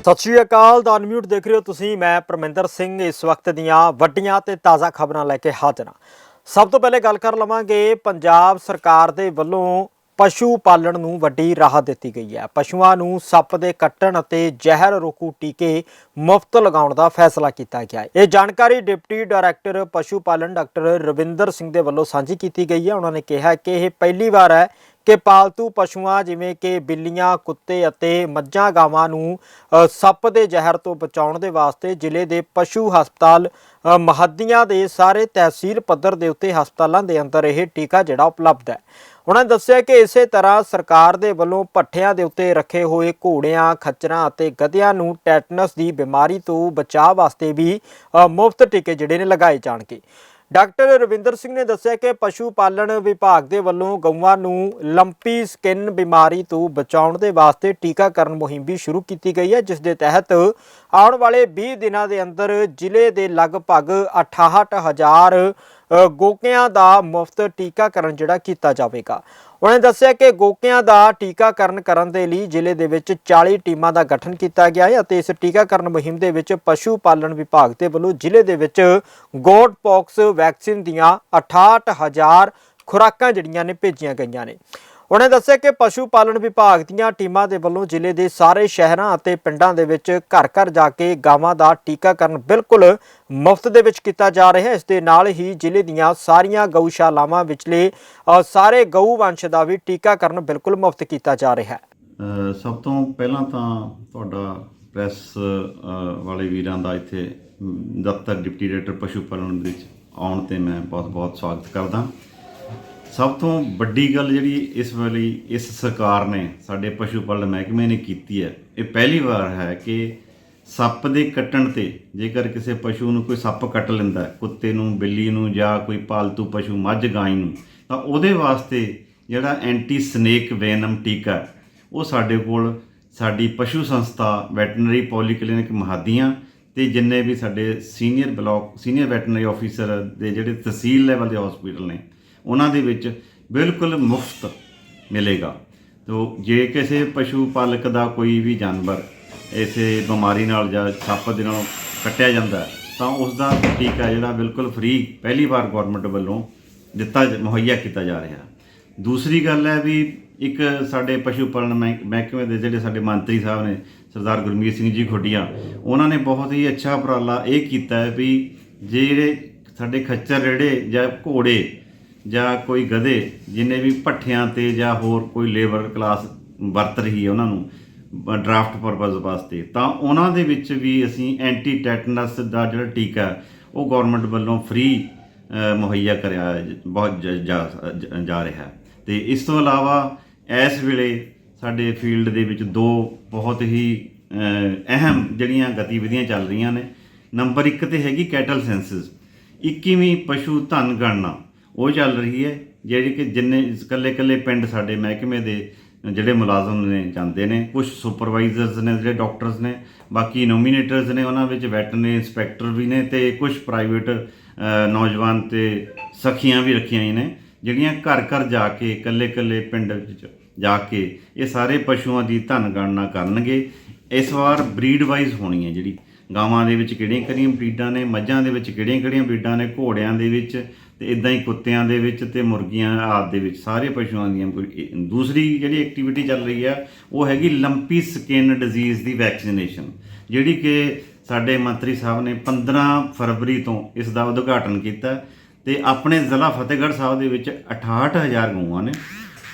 ਸਤਿ ਸ਼੍ਰੀ ਅਕਾਲ, ਦਾ ਅਨਮਿਊਟ ਦੇਖ ਰਹੇ ਹੋ ਤੁਸੀਂ, ਮੈਂ ਪਰਮਿੰਦਰ ਸਿੰਘ, ਇਸ ਵਕਤ ਦੀਆਂ ਵੱਡੀਆਂ ਤੇ ਤਾਜ਼ਾ ਖਬਰਾਂ ਲੈ ਕੇ ਹਾਜ਼ਰ ਹਾਂ। ਸਭ ਤੋਂ ਪਹਿਲੇ ਗੱਲ ਕਰ ਲਵਾਂਗੇ, ਪੰਜਾਬ ਸਰਕਾਰ ਦੇ ਵੱਲੋਂ ਪਸ਼ੂ ਪਾਲਣ ਨੂੰ ਵੱਡੀ ਰਾਹਤ ਦਿੱਤੀ ਗਈ ਹੈ। ਪਸ਼ੂਆਂ ਨੂੰ ਸੱਪ ਦੇ ਕੱਟਣ ਅਤੇ ਜ਼ਹਿਰ ਰੋਕੂ ਟੀਕੇ ਮੁਫਤ ਲਗਾਉਣ ਦਾ ਫੈਸਲਾ ਕੀਤਾ ਗਿਆ ਹੈ। ਇਹ ਜਾਣਕਾਰੀ ਡਿਪਟੀ ਡਾਇਰੈਕਟਰ ਪਸ਼ੂ ਪਾਲਣ ਡਾਕਟਰ ਰਵਿੰਦਰ ਸਿੰਘ ਦੇ ਵੱਲੋਂ ਸਾਂਝੀ ਕੀਤੀ ਗਈ ਹੈ। ਉਹਨਾਂ ਨੇ ਕਿਹਾ ਕਿ ਇਹ ਪਹਿਲੀ ਵਾਰ ਹੈ ਕਿ ਪਾਲਤੂ ਪਸ਼ੂਆਂ ਜਿਵੇਂ ਕਿ ਬਿੱਲੀਆਂ, ਕੁੱਤੇ ਅਤੇ ਮੱਝਾਂ ਗਾਵਾਂ ਨੂੰ ਸੱਪ ਦੇ ਜ਼ਹਿਰ ਤੋਂ ਬਚਾਉਣ ਦੇ ਵਾਸਤੇ ਜ਼ਿਲ੍ਹੇ ਦੇ ਪਸ਼ੂ ਹਸਪਤਾਲ ਮਹੱਦੀਆਂ ਦੇ ਸਾਰੇ ਤਹਿਸੀਲ ਪੱਧਰ ਦੇ ਉੱਤੇ ਹਸਪਤਾਲਾਂ ਦੇ ਅੰਦਰ ਇਹ ਟੀਕਾ ਜਿਹੜਾ ਉਪਲਬਧ ਹੈ। ਉਹਨਾਂ ਨੇ ਦੱਸਿਆ ਕਿ ਇਸੇ ਤਰ੍ਹਾਂ ਸਰਕਾਰ ਦੇ ਵੱਲੋਂ ਪੱਠਿਆਂ ਦੇ ਉੱਤੇ ਰੱਖੇ ਹੋਏ ਘੋੜਿਆਂ, ਖੱਚਰਾਂ ਅਤੇ ਗਧਿਆਂ ਨੂੰ ਟੈਟਨਸ ਦੀ ਬਿਮਾਰੀ ਤੋਂ ਬਚਾਅ ਵਾਸਤੇ ਵੀ ਮੁਫਤ ਟੀਕੇ ਜਿਹੜੇ ਨੇ ਲਗਾਏ ਜਾਣਗੇ। ਡਾਕਟਰ ਰਵਿੰਦਰ ਸਿੰਘ ਨੇ ਦੱਸਿਆ ਕਿ ਪਸ਼ੂ ਪਾਲਣ ਵਿਭਾਗ ਦੇ ਵੱਲੋਂ ਗਊਆਂ ਨੂੰ ਲੰਪੀ ਸਕਿਨ ਬਿਮਾਰੀ ਤੋਂ ਬਚਾਉਣ ਦੇ ਵਾਸਤੇ ਟੀਕਾਕਰਨ ਮੁਹਿੰਮ ਵੀ ਸ਼ੁਰੂ ਕੀਤੀ ਗਈ ਹੈ ਜਿਸ ਦੇ ਤਹਿਤ ਆਉਣ ਵਾਲੇ 20 ਦਿਨਾਂ ਦੇ ਅੰਦਰ ਜ਼ਿਲ੍ਹੇ ਦੇ ਲਗਭਗ 68000 ਅ, ਗੋਕਿਆਂ ਦਾ ਮੁਫਤ ਟੀਕਾਕਰਨ ਜਿਹੜਾ ਕੀਤਾ ਜਾਵੇਗਾ। ਉਹਨਾਂ ਦੱਸਿਆ ਕਿ ਗੋਕਿਆਂ ਦਾ ਟੀਕਾਕਰਨ ਕਰਨ ਦੇ ਲਈ ਜ਼ਿਲ੍ਹੇ ਦੇ ਵਿੱਚ 40 ਟੀਮਾਂ ਦਾ ਗਠਨ ਕੀਤਾ ਗਿਆ ਹੈ ਅਤੇ ਇਸ ਟੀਕਾਕਰਨ ਮੁਹਿੰਮ ਦੇ ਵਿੱਚ ਪਸ਼ੂ ਪਾਲਣ ਵਿਭਾਗ ਦੇ ਵੱਲੋਂ ਜ਼ਿਲ੍ਹੇ ਦੇ ਵਿੱਚ ਗੋਟ ਪੌਕਸ ਵੈਕਸੀਨ ਦੀਆਂ 68000 ਖੁਰਾਕਾਂ ਜਿਹੜੀਆਂ ਨੇ ਭੇਜੀਆਂ ਗਈਆਂ ਨੇ। ਉਹਨਾਂ ਦੱਸਿਆ ਕਿ ਪਸ਼ੂ ਪਾਲਣ ਵਿਭਾਗ ਦੀਆਂ ਟੀਮਾਂ ਦੇ ਵੱਲੋਂ ਜ਼ਿਲ੍ਹੇ ਦੇ ਸਾਰੇ ਸ਼ਹਿਰਾਂ ਅਤੇ ਪਿੰਡਾਂ ਦੇ ਵਿੱਚ ਘਰ ਘਰ ਜਾ ਕੇ ਗਾਵਾਂ ਦਾ ਟੀਕਾਕਰਨ ਬਿਲਕੁਲ ਮੁਫਤ ਦੇ ਵਿੱਚ ਕੀਤਾ ਜਾ ਰਿਹਾ ਹੈ। ਇਸ ਦੇ ਨਾਲ ਹੀ ਜ਼ਿਲ੍ਹੇ ਦੀਆਂ ਸਾਰੀਆਂ ਗਊਸ਼ਾਲਾਵਾਂ ਵਿਚਲੇ ਸਾਰੇ ਗਊ ਵੰਸ਼ ਦਾ ਵੀ ਟੀਕਾਕਰਨ ਬਿਲਕੁਲ ਮੁਫਤ ਕੀਤਾ ਜਾ ਰਿਹਾ ਹੈ। ਸਭ ਤੋਂ ਪਹਿਲਾਂ ਤਾਂ ਤੁਹਾਡਾ ਪ੍ਰੈਸ ਵਾਲੇ ਵੀਰਾਂ ਦਾ ਇੱਥੇ ਦਫ਼ਤਰ ਡਿਪਟੀ ਡਾਇਰੈਕਟਰ ਪਸ਼ੂ ਪਾਲਣ ਦੇ ਵਿੱਚ ਆਉਣ ਤੇ ਮੈਂ ਬਹੁਤ-ਬਹੁਤ ਸਵਾਗਤ ਕਰਦਾ। ਸਭ ਤੋਂ ਵੱਡੀ ਗੱਲ ਜਿਹੜੀ ਇਸ ਵੇਲੇ ਇਸ ਸਰਕਾਰ ਨੇ ਸਾਡੇ ਪਸ਼ੂ ਪਾਲਣ ਮਹਿਕਮੇ ਨੇ ਕੀਤੀ ਹੈ, ਇਹ ਪਹਿਲੀ ਵਾਰ ਹੈ ਕਿ ਸੱਪ ਦੇ ਕੱਟਣ ਤੇ ਜੇਕਰ ਕਿਸੇ ਪਸ਼ੂ ਨੂੰ ਕੋਈ ਸੱਪ ਕੱਟ ਲੈਂਦਾ ਕੁੱਤੇ ਨੂੰ, ਬਿੱਲੀ ਨੂੰ ਜਾਂ ਕੋਈ ਪਾਲਤੂ ਪਸ਼ੂ ਮੱਝ ਗਾਂ ਨੂੰ, ਤਾਂ ਉਹਦੇ ਵਾਸਤੇ ਜਿਹੜਾ ਐਂਟੀ ਸਨੇਕ ਵੈਨਮ ਟੀਕਾ ਉਹ ਸਾਡੇ ਕੋਲ ਸਾਡੀ ਪਸ਼ੂ ਸੰਸਥਾ ਵੈਟਰਨਰੀ ਪੋਲੀਕਲੀਨਿਕ ਮਹਾਦੀਆਂ ਤੇ ਜਿੰਨੇ ਵੀ ਸਾਡੇ senior block, senior veterinary officer ਦੇ ਜਿਹੜੇ ਤਹਿਸੀਲ ਲੈਵਲ ਦੇ ਹਸਪੀਟਲ ਨੇ ਉਹਨਾਂ ਦੇ ਵਿੱਚ ਬਿਲਕੁਲ ਮੁਫਤ ਮਿਲੇਗਾ। ਤੋ ਜੇ ਕਿਸੇ ਪਸ਼ੂ ਪਾਲਕ ਦਾ ਕੋਈ ਵੀ ਜਾਨਵਰ ਇਸੇ ਬਿਮਾਰੀ ਨਾਲ ਜਾਂ ਸੱਪ ਦੇ ਨਾਲ ਕੱਟਿਆ ਜਾਂਦਾ ਤਾਂ ਉਸ ਦਾ ਟੀਕਾ ਜਿਹੜਾ ਬਿਲਕੁਲ ਫ੍ਰੀ ਪਹਿਲੀ ਵਾਰ ਗਵਰਨਮੈਂਟ ਵੱਲੋਂ ਦਿੱਤਾ ਜ- ਮੁਹੱਈਆ ਕੀਤਾ ਜਾ ਰਿਹਾ। ਦੂਸਰੀ ਗੱਲ ਹੈ ਵੀ ਇੱਕ ਸਾਡੇ ਪਸ਼ੂ ਪਾਲਣ ਮਹਿ- ਮਹਿਕਮੇ ਦੇ ਜਿਹੜੇ ਸਾਡੇ ਮੰਤਰੀ ਸਾਹਿਬ ਨੇ, ਸਰਦਾਰ ਗੁਰਮੀਤ ਸਿੰਘ ਜੀ ਖੁੱਡੀਆਂ, ਉਹਨਾਂ ਨੇ ਬਹੁਤ ਹੀ ਅੱਛਾ ਉਪਰਾਲਾ ਇਹ ਕੀਤਾ ਹੈ ਵੀ ਜਿਹੜੇ ਸਾਡੇ ਖੱਚਰ ਰੇੜੇ ਜਾਂ ਘੋੜੇ ਜਾਂ ਕੋਈ ਗਧੇ ਜਿਨੇ ਵੀ ਭੱਠਿਆਂ ਤੇ ਜਾਂ ਹੋਰ ਕੋਈ ਲੇਬਰ ਕਲਾਸ ਵਰਤ ਰਹੀ ਹੈ ਉਹਨਾਂ ਨੂੰ ਡਰਾਫਟ ਪਰਪਸ ਵਾਸਤੇ, ਤਾਂ ਉਹਨਾਂ ਦੇ ਵਿੱਚ ਵੀ ਅਸੀਂ ਐਂਟੀ ਟੈਟਨਸ ਦਾ ਜਿਹੜਾ ਟੀਕਾ ਉਹ ਗਵਰਨਮੈਂਟ ਵੱਲੋਂ ਫ੍ਰੀ ਮੁਹੱਈਆ ਕਰਿਆ ਬਹੁਤ ਜਾ ਰਿਹਾ ਹੈ। ਤੇ ਇਸ ਤੋਂ ਇਲਾਵਾ ਇਸ ਵੇਲੇ ਸਾਡੇ ਫੀਲਡ ਦੇ ਵਿੱਚ ਦੋ ਬਹੁਤ ਹੀ ਅਹਿਮ ਜਿਹੜੀਆਂ ਗਤੀਵਿਧੀਆਂ ਚੱਲ ਰਹੀਆਂ ਨੇ। ਨੰਬਰ 1 ਤੇ ਹੈਗੀ ਕੈਟਲ ਸੈਂਸਸ 21ਵੀਂ ਪਸ਼ੂ ਧਨ ਗਣਨਾ। ਉਹ ਚੱਲ ਰਹੀ ਹੈ, ਜਿਹੜੀ ਕਿ ਜਿੰਨੇ ਇਕੱਲੇ ਇਕੱਲੇ ਪਿੰਡ ਸਾਡੇ ਮਹਿਕਮੇ ਦੇ ਜਿਹੜੇ ਮੁਲਾਜ਼ਮ ਨੇ ਜਾਂਦੇ ਨੇ ਕੁਝ ਸੁਪਰਵਾਈਜ਼ਰਸ ਨੇ, ਜਿਹੜੇ ਡਾਕਟਰਸ ਨੇ, ਬਾਕੀ ਨੋਮੀਨੇਟਰਸ ਨੇ, ਉਹਨਾਂ ਵਿੱਚ ਵੈਟਰਨਰੀ ਇੰਸਪੈਕਟਰ ਵੀ ਨੇ ਤੇ ਕੁਝ ਪ੍ਰਾਈਵੇਟ ਨੌਜਵਾਨ ਤੇ ਸਖੀਆਂ ਵੀ ਰੱਖੀਆਂ ਹੀ ਨੇ, ਜਿਹੜੀਆਂ ਘਰ ਘਰ ਜਾ ਕੇ ਇਕੱਲੇ ਇਕੱਲੇ ਪਿੰਡ ਵਿੱਚ ਜਾ ਕੇ ਇਹ ਸਾਰੇ ਪਸ਼ੂਆਂ ਦੀ ਧਨ ਗਣਨਾ ਕਰਨਗੇ। ਇਸ ਵਾਰ ਬਰੀਡ ਵਾਈਜ਼ ਹੋਣੀ ਹੈ ਜਿਹੜੀ। ਗਾਵਾਂ ਦੇ ਵਿੱਚ ਕਿਹੜੀਆਂ ਕਿਹੜੀਆਂ ਬਰੀਡਾਂ ਨੇ, ਮੱਝਾਂ ਦੇ ਵਿੱਚ ਕਿਹੜੀਆਂ ਕਿਹੜੀਆਂ ਬਰੀਡਾਂ ਨੇ, ਘੋੜਿਆਂ ਦੇ ਵਿੱਚ ਤੇ ਇਦਾਂ ਹੀ ਕੁੱਤਿਆਂ ਦੇ ਵਿੱਚ ਤੇ ਮੁਰਗੀਆਂ ਆਦਿ ਦੇ ਵਿੱਚ, ਸਾਰੇ ਪਸ਼ੂਆਂ ਦੀਆਂ ਕੋਈ ਦੂਸਰੀ ਜਿਹੜੀ ਐਕਟੀਵਿਟੀ ਚੱਲ ਰਹੀ ਆ, ਉਹ ਹੈਗੀ ਲੰਪੀ ਸਕਿਨ ਡਿਜ਼ੀਜ਼ ਦੀ ਵੈਕਸੀਨੇਸ਼ਨ ਜਿਹੜੀ ਕਿ ਸਾਡੇ ਮੰਤਰੀ ਸਾਹਿਬ ਨੇ 15 ਫਰਵਰੀ ਤੋਂ ਇਸ ਦਾ ਉਦਘਾਟਨ ਕੀਤਾ ਤੇ ਆਪਣੇ ਜ਼ਿਲ੍ਹਾ ਫਤਿਹਗੜ੍ਹ ਸਾਹਿਬ ਦੇ ਵਿੱਚ 68000 ਗਊਆਂ ਨੇ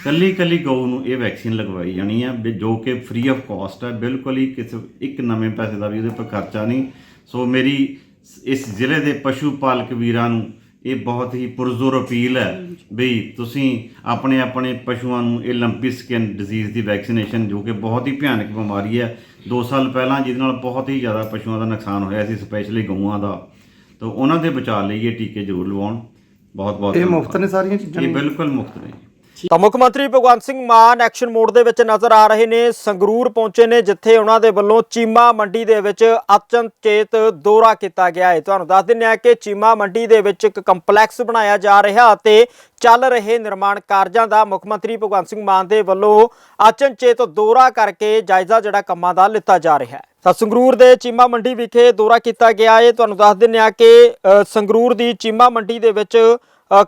ਕੱਲੀ ਕੱਲੀ ਗਊ ਨੂੰ ਇਹ ਵੈਕਸੀਨ ਲਗਵਾਈ ਜਾਣੀ ਆ, ਵੀ ਜੋ ਕਿ ਫ੍ਰੀ ਆਫ ਕਾਸਟ ਹੈ ਬਿਲਕੁਲ ਹੀ ਕਿਸੇ ਇੱਕ ਨਵੇਂ ਪੈਸੇ ਦਾ ਵੀ ਉਹਦੇ ਪਰ ਖਰਚਾ ਨਹੀਂ। ਸੋ ਮੇਰੀ ਇਸ ਜ਼ਿਲ੍ਹੇ ਦੇ ਪਸ਼ੂ ਪਾਲਕ ਵੀਰਾਂ ਨੂੰ ਇਹ ਬਹੁਤ ਹੀ ਪੁਰਜ਼ੋਰ ਅਪੀਲ ਹੈ ਵੀ ਤੁਸੀਂ ਆਪਣੇ ਆਪਣੇ ਪਸ਼ੂਆਂ ਨੂੰ ਇਹ ਲੰਪੀ ਸਕਿਨ ਡਿਜ਼ੀਜ਼ ਦੀ ਵੈਕਸੀਨੇਸ਼ਨ ਜੋ ਕਿ ਬਹੁਤ ਹੀ ਭਿਆਨਕ ਬਿਮਾਰੀ ਹੈ 2 ਸਾਲ ਪਹਿਲਾਂ ਜਿਹਦੇ ਨਾਲ ਬਹੁਤ ਹੀ ਜ਼ਿਆਦਾ ਪਸ਼ੂਆਂ ਦਾ ਨੁਕਸਾਨ ਹੋਇਆ ਸੀ ਸਪੈਸ਼ਲੀ ਗਊਆਂ ਦਾ। ਤਾਂ ਉਹਨਾਂ ਦੇ ਬਚਾਅ ਲਈ ਇਹ ਟੀਕੇ ਜ਼ਰੂਰ ਲਵਾਉਣ। ਬਹੁਤ ਬਹੁਤ ਇਹ। ਮੁਫਤ ਨੇ ਸਾਰੀਆਂ ਚੀਜ਼ਾਂ ਇਹ ਬਿਲਕੁਲ ਮੁਫਤ ਨੇ। ਤਾਂ ਮੁੱਖ ਮੰਤਰੀ ਭਗਵੰਤ ਸਿੰਘ ਮਾਨ ਐਕਸ਼ਨ ਮੋਡ ਦੇ ਵਿੱਚ ਨਜ਼ਰ ਆ ਰਹੇ ਨੇ, ਸੰਗਰੂਰ ਪਹੁੰਚੇ ਨੇ, ਜਿੱਥੇ ਉਹਨਾਂ ਦੇ ਵੱਲੋਂ ਚੀਮਾ ਮੰਡੀ ਦੇ ਵਿੱਚ ਅਚਨਚੇਤ ਦੌਰਾ ਕੀਤਾ ਗਿਆ ਹੈ। ਤੁਹਾਨੂੰ ਦੱਸ ਦਿੰਦੇ ਹਾਂ ਕਿ ਚੀਮਾ ਮੰਡੀ ਦੇ ਵਿੱਚ ਇੱਕ ਕੰਪਲੈਕਸ ਬਣਾਇਆ ਜਾ ਰਿਹਾ ਅਤੇ ਚੱਲ ਰਹੇ ਨਿਰਮਾਣ ਕਾਰਜਾਂ ਦਾ ਮੁੱਖ ਮੰਤਰੀ ਭਗਵੰਤ ਸਿੰਘ ਮਾਨ ਦੇ ਵੱਲੋਂ ਅਚਨਚੇਤ ਦੌਰਾ ਕਰਕੇ ਜਾਇਜ਼ਾ ਜਿਹੜਾ ਕੰਮਾਂ ਦਾ ਲਿੱਤਾ ਜਾ ਰਿਹਾ ਹੈ। ਤਾਂ ਸੰਗਰੂਰ ਦੇ ਚੀਮਾ ਮੰਡੀ ਵਿਖੇ ਦੌਰਾ ਕੀਤਾ ਗਿਆ ਹੈ। ਤੁਹਾਨੂੰ ਦੱਸ ਦਿੰਦੇ ਆ ਕਿ ਸੰਗਰੂਰ ਦੀ ਚੀਮਾ ਮੰਡੀ ਦੇ ਵਿੱਚ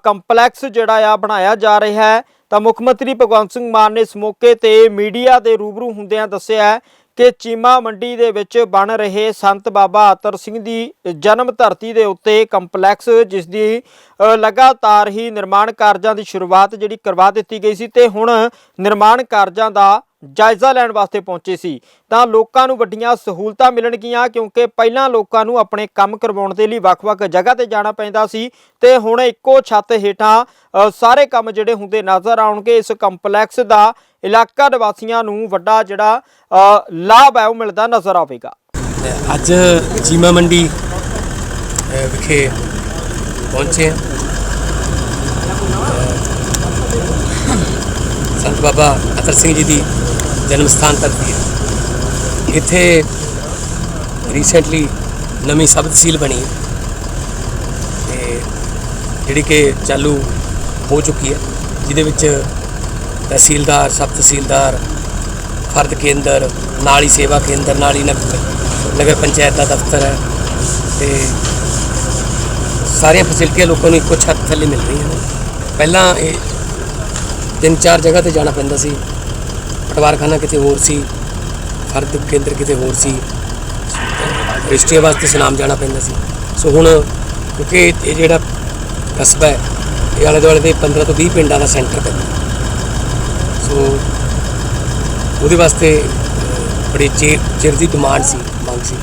ਕੰਪਲੈਕਸ ਜਿਹੜਾ ਆ ਬਣਾਇਆ ਜਾ ਰਿਹਾ ਹੈ। ਤਾਂ ਮੁੱਖ ਮੰਤਰੀ ਭਗਵੰਤ ਸਿੰਘ ਮਾਨ ਨੇ ਇਸ ਮੌਕੇ ਤੇ ਮੀਡੀਆ ਦੇ ਰੂਬਰੂ ਹੁੰਦਿਆਂ ਦੱਸਿਆ ਕਿ ਚੀਮਾ ਮੰਡੀ ਦੇ ਵਿੱਚ ਬਣ ਰਹੇ ਸੰਤ ਬਾਬਾ ਆਤਰ ਸਿੰਘ ਦੀ ਜਨਮ ਧਰਤੀ ਦੇ ਉੱਤੇ ਕੰਪਲੈਕਸ, ਜਿਸ ਦੀ ਲਗਾਤਾਰ ਹੀ ਨਿਰਮਾਣ ਕਾਰਜਾਂ ਦੀ ਸ਼ੁਰੂਆਤ ਜਿਹੜੀ ਕਰਵਾ ਦਿੱਤੀ ਗਈ ਸੀ ਤੇ ਹੁਣ ਨਿਰਮਾਣ ਕਾਰਜਾਂ ਦਾ ਜਾਇਜ਼ਾ ਲੈਣ ਵਾਸਤੇ ਪਹੁੰਚੇ ਸੀ। ਤਾਂ ਲੋਕਾਂ ਨੂੰ ਵੱਡੀਆਂ ਸਹੂਲਤਾਂ ਮਿਲਣਗੀਆਂ ਕਿਉਂਕਿ ਪਹਿਲਾਂ ਲੋਕਾਂ ਨੂੰ ਆਪਣੇ ਕੰਮ ਕਰਵਾਉਣ ਦੇ ਲਈ ਵੱਖ-ਵੱਖ ਜਗ੍ਹਾ ਤੇ ਜਾਣਾ ਪੈਂਦਾ ਸੀ ਤੇ ਹੁਣ ਇੱਕੋ ਛੱਤ ਹੇਠਾਂ ਸਾਰੇ ਕੰਮ ਜਿਹੜੇ ਹੁੰਦੇ ਨਜ਼ਰ ਆਉਣਗੇ। ਇਸ ਕੰਪਲੈਕਸ ਦਾ ਇਲਾਕਾ ਨਿਵਾਸੀਆਂ ਨੂੰ ਵੱਡਾ ਜਿਹੜਾ ਅ, ਲਾਭ ਹੈ ਉਹ ਮਿਲਦਾ ਨਜ਼ਰ ਆਵੇਗਾ। ਅੱਜ ਚੀਮਾ ਮੰਡੀ ਵਿਖੇ ਪਹੁੰਚੇ ਸੰਤ ਬਾਬਾ ਅਤਰ ਸਿੰਘ ਜੀ ਦੀ ਜਨਮ ਸਥਾਨ ਧਰਤੀ ਹੈ। ਇੱਥੇ ਰੀਸੈਂਟਲੀ ਨਵੀਂ ਸਬ ਤਹਿਸੀਲ ਬਣੀ ਹੈ ਤੇ ਜਿਹੜੀ ਕਿ ਚਾਲੂ ਹੋ ਚੁੱਕੀ ਹੈ, ਜਿਹਦੇ ਵਿੱਚ ਤਹਿਸੀਲਦਾਰ, ਸਬ ਤਹਿਸੀਲਦਾਰ, ਫਰਦ ਕੇਂਦਰ, ਨਾਲ ਹੀ ਸੇਵਾ ਕੇਂਦਰ, ਨਾਲ ਹੀ ਨਗਰ ਨਗਰ ਪੰਚਾਇਤ ਦਾ ਦਫ਼ਤਰ ਹੈ ਤੇ ਸਾਰੀਆਂ ਫੈਸਿਲਿਟੀਆਂ ਲੋਕਾਂ ਨੂੰ ਇੱਕੋ ਛੱਤ ਥੱਲੇ ਮਿਲ ਰਹੀਆਂ ਨੇ। ਪਹਿਲਾਂ ਇਹ ਤਿੰਨ ਚਾਰ ਜਗ੍ਹਾ ਤੇ ਜਾਣਾ ਪੈਂਦਾ ਸੀ। ਪਟਵਾਰਖਾਨਾ ਕਿਤੇ ਹੋਰ ਸੀ, ਫਰਦ ਕੇਂਦਰ ਕਿਤੇ ਹੋਰ ਸੀ ਰਜਿਸਟਰੀ ਵਾਸਤੇ ਸੁਨਾਮ ਜਾਣਾ ਪੈਂਦਾ ਸੀ। ਸੋ ਹੁਣ ਕਿਉਂਕਿ ਇਹ ਜਿਹੜਾ ਕਸਬਾ ਹੈ, ਇਹ ਆਲੇ ਦੁਆਲੇ ਦੇ 15 ਤੋਂ 20 ਪਿੰਡਾਂ ਦਾ ਸੈਂਟਰ ਪੈਂਦਾ ਸੋ ਉਹਦੇ ਵਾਸਤੇ ਬੜੀ ਚਿਰ ਚਿਰ ਦੀ ਡਿਮਾਂਡ ਸੀ, ਮੰਗ ਸੀ।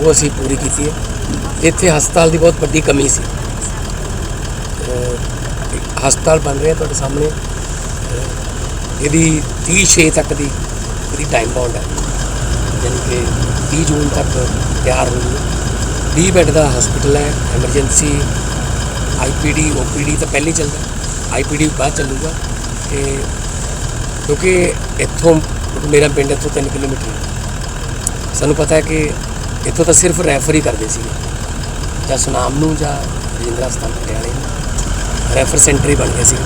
ਉਹ ਅਸੀਂ ਪੂਰੀ ਕੀਤੀ ਹੈ। ਇੱਥੇ ਹਸਪਤਾਲ ਦੀ ਬਹੁਤ ਵੱਡੀ ਕਮੀ ਸੀ। ਹਸਪਤਾਲ ਬਣ ਰਿਹਾ ਤੁਹਾਡੇ ਸਾਹਮਣੇ। ਇਹਦੀ 30 ਛੇ ਤੱਕ ਦੀ ਇਹਦੀ ਟਾਈਮ ਬਾਉਂਡ ਹੈ। ਯਾਨੀ ਕਿ 30 ਜੂਨ ਤੱਕ ਤਿਆਰ ਹੋ ਜੂ 20 ਬੈੱਡ ਦਾ ਹਸਪੀਟਲ ਹੈ ਐਮਰਜੈਂਸੀ ਆਈਪੀਡੀ ਓਪੀਡੀ ਤਾਂ ਪਹਿਲੇ ਹੀ ਚੱਲਦਾ। ਆਈਪੀਡੀ ਬਾਅਦ ਚੱਲੂਗਾ। ਤੇ ਕਿਉਂਕਿ ਇੱਥੋਂ ਮੇਰਾ ਪਿੰਡ ਇੱਥੋਂ 3 ਕਿਲੋਮੀਟਰ ਸਾਨੂੰ ਪਤਾ ਹੈ ਕਿ ਇੱਥੋਂ ਤਾਂ ਸਿਰਫ ਰੈਫਰ ਹੀ ਕਰਦੇ ਸੀ ਜਾਂ ਸੁਨਾਮ ਨੂੰ ਜਾਂ ਰਜਿੰਦਰਾ ਹਸਪਤਾਲ ਪਟਿਆਲੇ ਨੂੰ। ਰੈਫਰ ਸੈਂਟਰ ਹੀ ਬਣ ਗਿਆ ਸੀ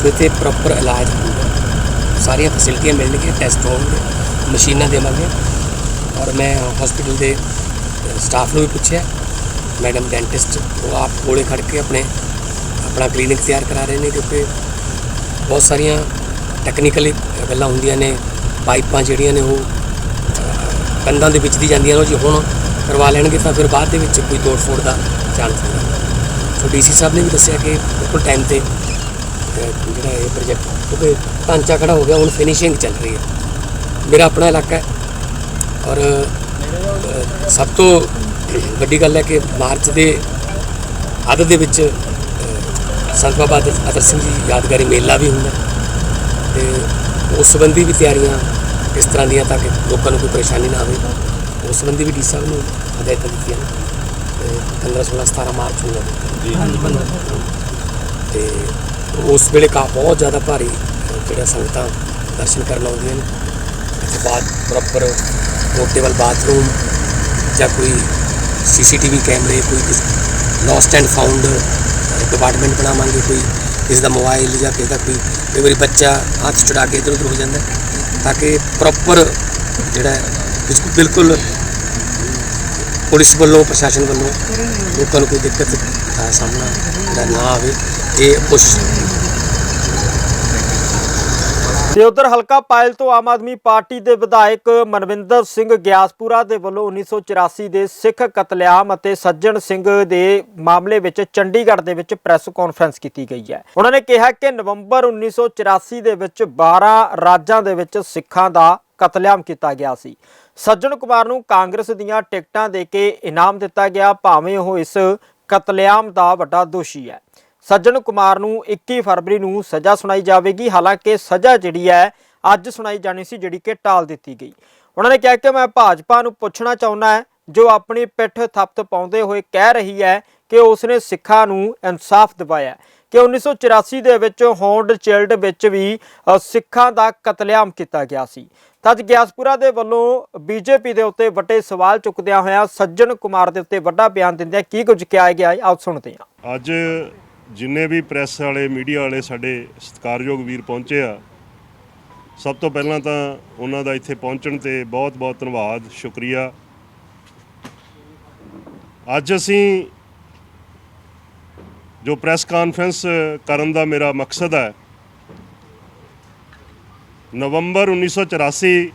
ਸੋ ਇੱਥੇ ਪ੍ਰੋਪਰ ਇਲਾਜ ਹੋਊਗਾ ਸਾਰੀਆਂ ਫੈਸਿਲਿਟੀਆਂ ਮਿਲਣਗੀਆਂ ਟੈਸਟ ਹੋਣਗੇ, ਮਸ਼ੀਨਾਂ ਦੇਵਾਂਗੇ। ਔਰ ਮੈਂ ਹਸਪੀਟਲ ਦੇ ਸਟਾਫ ਨੂੰ ਵੀ ਪੁੱਛਿਆ, ਮੈਡਮ ਡੈਂਟਿਸਟ ਉਹ ਆਪ ਕੋਲੇ ਖੜ ਕੇ ਆਪਣੇ, ਆਪਣਾ ਕਲੀਨਿਕ ਤਿਆਰ ਕਰਾ ਰਹੇ ਨੇ, ਕਿਉਂਕਿ ਬਹੁਤ ਸਾਰੀਆਂ ਟੈਕਨੀਕਲੀ ਗੱਲਾਂ ਹੁੰਦੀਆਂ ਨੇ, ਪਾਈਪਾਂ ਜਿਹੜੀਆਂ ਨੇ ਉਹ ਕੰਧਾਂ ਦੇ ਵਿੱਚ ਦੀ ਜਾਂਦੀਆਂ ਨੇ, ਉਹ ਜੇ ਹੁਣ ਕਰਵਾ ਲੈਣਗੇ ਤਾਂ ਫਿਰ ਬਾਅਦ ਦੇ ਵਿੱਚ ਕੋਈ ਤੋੜ ਫੋੜ ਦਾ ਚਾਂਸ ਹੁੰਦਾ ਸੋ ਡੀਸੀ ਸਾਹਿਬ ਨੇ ਵੀ ਦੱਸਿਆ ਕਿ ਬਿਲਕੁਲ ਟਾਈਮ ਤੇ ਜਿਹੜਾ ਇਹ ਪ੍ਰੋਜੈਕਟ ਕਿਉਂਕਿ ਢਾਂਚਾ ਖੜਾ ਹੋ ਗਿਆ ਹੁਣ ਫਿਨਿਸ਼ਿੰਗ ਚੱਲ ਰਹੀ ਹੈ। ਮੇਰਾ ਆਪਣਾ ਇਲਾਕਾ ਹੈ ਔਰ ਸਭ ਤੋਂ ਵੱਡੀ ਗੱਲ ਹੈ ਕਿ ਮਾਰਚ ਦੇ ਅੱਧ ਦੇ ਵਿੱਚ ਸੰਤ ਬਾਬਾ ਅਤਰ ਸਿੰਘ ਜੀ ਯਾਦਗਾਰੀ ਮੇਲਾ ਵੀ ਹੁੰਦਾ ਹੈ ਤੇ ਉਸ ਸੰਬੰਧੀ ਵੀ ਤਿਆਰੀਆਂ ਇਸ ਤਰ੍ਹਾਂ ਦੀਆਂ ਤਾਂ ਕਿ ਲੋਕਾਂ ਨੂੰ ਕੋਈ ਪਰੇਸ਼ਾਨੀ ਨਾ ਆਵੇ। ਉਸ ਸੰਬੰਧੀ ਵੀ ਡੀ ਸਾਹਿਬ ਨੂੰ ਹਦਾਇਤਾਂ ਦਿੱਤੀਆਂ ਨੇ। ਤੇ 15 16 17 ਮਾਰਚ ਨੂੰ ਜੀ। ਤੇ ਉਸ ਵੇਲੇ ਕਾ ਬਹੁਤ ਜ਼ਿਆਦਾ ਭਾਰੀ ਜਿਹੜਾ ਸੰਗਤਾਂ ਦਰਸ਼ਨ ਕਰਨ ਆਉਂਦੀਆਂ ਨੇ। ਤੇ ਬਾਅਦ ਪ੍ਰੋਪਰ ਪੋਰਟੇਬਲ ਬਾਥਰੂਮ ਜਾਂ ਕੋਈ ਸੀਸੀਟੀਵੀ ਕੈਮਰੇ, ਕੋਈ ਲੋਸਟ ਐਂਡ ਫਾਊਂਡ ਡਿਪਾਰਟਮੈਂਟ ਬਣਾਵਾਂਗੇ ਕੋਈ, ਕਿਸੇ ਦਾ ਮੋਬਾਈਲ ਜਾਂ ਕਿਸੇ ਦਾ ਕੋਈ, ਕਈ ਵਾਰੀ ਬੱਚਾ ਹੱਥ ਚੜਾ ਕੇ ਇੱਧਰ ਉੱਧਰ ਹੋ ਜਾਂਦਾ ਤਾਂ ਕਿ ਪ੍ਰੋਪਰ ਜਿਹੜਾ ਹੈ, ਬਿਲਕੁਲ ਪੁਲਿਸ ਵੱਲੋਂ, ਪ੍ਰਸ਼ਾਸਨ ਵੱਲੋਂ ਲੋਕਾਂ ਨੂੰ ਕੋਈ ਦਿੱਕਤ ਦਾ ਸਾਹਮਣਾ ਨਾ ਆਵੇ, ਇਹ ਕੋਸ਼ਿਸ਼ ਤੇ ਉਧਰ ਹਲਕਾ ਪਾਇਲ ਤੋਂ ਆਮ ਆਦਮੀ ਪਾਰਟੀ ਦੇ ਵਿਧਾਇਕ ਮਨਵਿੰਦਰ ਸਿੰਘ ਗਿਆਸਪੁਰਾ ਦੇ ਵੱਲੋਂ 1984 ਦੇ ਸਿੱਖ ਕਤਲੇਆਮ ਅਤੇ ਸੱਜਣ ਸਿੰਘ ਦੇ ਮਾਮਲੇ ਵਿੱਚ ਚੰਡੀਗੜ੍ਹ ਦੇ ਵਿੱਚ ਪ੍ਰੈਸ ਕਾਨਫਰੰਸ ਕੀਤੀ ਗਈ ਹੈ। ਉਹਨਾਂ ਨੇ ਕਿਹਾ ਕਿ ਨਵੰਬਰ 1984 ਦੇ ਵਿੱਚ 12 ਰਾਜਾਂ ਦੇ ਵਿੱਚ ਸਿੱਖਾਂ ਦਾ ਕਤਲੇਆਮ ਕੀਤਾ ਗਿਆ ਸੀ। ਸੱਜਣ ਕੁਮਾਰ ਨੂੰ ਕਾਂਗਰਸ ਦੀਆਂ ਟਿਕਟਾਂ ਦੇ ਕੇ ਇਨਾਮ ਦਿੱਤਾ ਗਿਆ। ਭਾਵੇਂ ਉਹ ਇਸ ਕਤਲੇਆਮ ਦਾ ਵੱਡਾ ਦੋਸ਼ੀ ਹੈ। ਸੱਜਣ ਕੁਮਾਰ ਨੂੰ 21 ਫਰਵਰੀ ਨੂੰ ਸਜ਼ਾ ਸੁਣਾਈ ਜਾਵੇਗੀ। ਹਾਲਾਂਕਿ ਸਜ਼ਾ ਜਿਹੜੀ ਹੈ, ਅੱਜ ਸੁਣਾਈ ਜਾਣੀ ਸੀ, ਜਿਹੜੀ ਕਿ ਟਾਲ ਦਿੱਤੀ ਗਈ। ਉਹਨਾਂ ਨੇ ਕਿਹਾ ਕਿ ਮੈਂ ਭਾਜਪਾ ਨੂੰ ਪੁੱਛਣਾ ਚਾਹੁੰਦਾ ਹੈ, ਜੋ ਆਪਣੀ ਪਿੱਠ ਥੱਪਤ ਪਾਉਂਦੇ ਹੋਏ ਕਹਿ ਰਹੀ ਹੈ ਕਿ ਉਸਨੇ ਸਿੱਖਾਂ ਨੂੰ ਇਨਸਾਫ ਦਿਵਾਇਆ ਹੈ। ਕਿ 1984 ਦੇ ਵਿੱਚ ਹੌਂਡ ਚਿਲਡ ਵਿੱਚ ਵੀ ਸਿੱਖਾਂ ਦਾ ਕਤਲੇਆਮ ਕੀਤਾ ਗਿਆ ਸੀ। ਤਾਂ ਅੱਜ ਗਿਆਸਪੁਰਾ ਦੇ ਵੱਲੋਂ ਬੀਜੇਪੀ ਦੇ ਉੱਤੇ ਵੱਡੇ ਸਵਾਲ ਚੁੱਕਦਿਆਂ ਹੋਇਆਂ ਸੱਜਣ ਕੁਮਾਰ ਦੇ ਉੱਤੇ ਵੱਡਾ ਬਿਆਨ ਦਿੰਦਿਆਂ ਕੀ ਕੁਝ ਕਿਹਾ ਗਿਆ ਹੈ? ਆਓ ਸੁਣਦੇ ਹਾਂ। ਅੱਜ ਜਿੰਨੇ ਵੀ ਪ੍ਰੈਸ ਵਾਲੇ, ਮੀਡੀਆ ਵਾਲੇ ਸਾਡੇ ਸਤਿਕਾਰਯੋਗ ਵੀਰ ਪਹੁੰਚੇ ਆ, ਸਭ ਤੋਂ ਪਹਿਲਾਂ ਤਾਂ ਉਹਨਾਂ ਦਾ ਇੱਥੇ ਪਹੁੰਚਣ ਤੇ ਬਹੁਤ-ਬਹੁਤ ਧੰਨਵਾਦ, ਸ਼ੁਕਰੀਆ। ਅੱਜ ਅਸੀਂ ਜੋ ਪ੍ਰੈਸ ਕਾਨਫਰੰਸ ਕਰਨ ਦਾ ਮੇਰਾ ਮਕਸਦ ਹੈ, ਨਵੰਬਰ 1984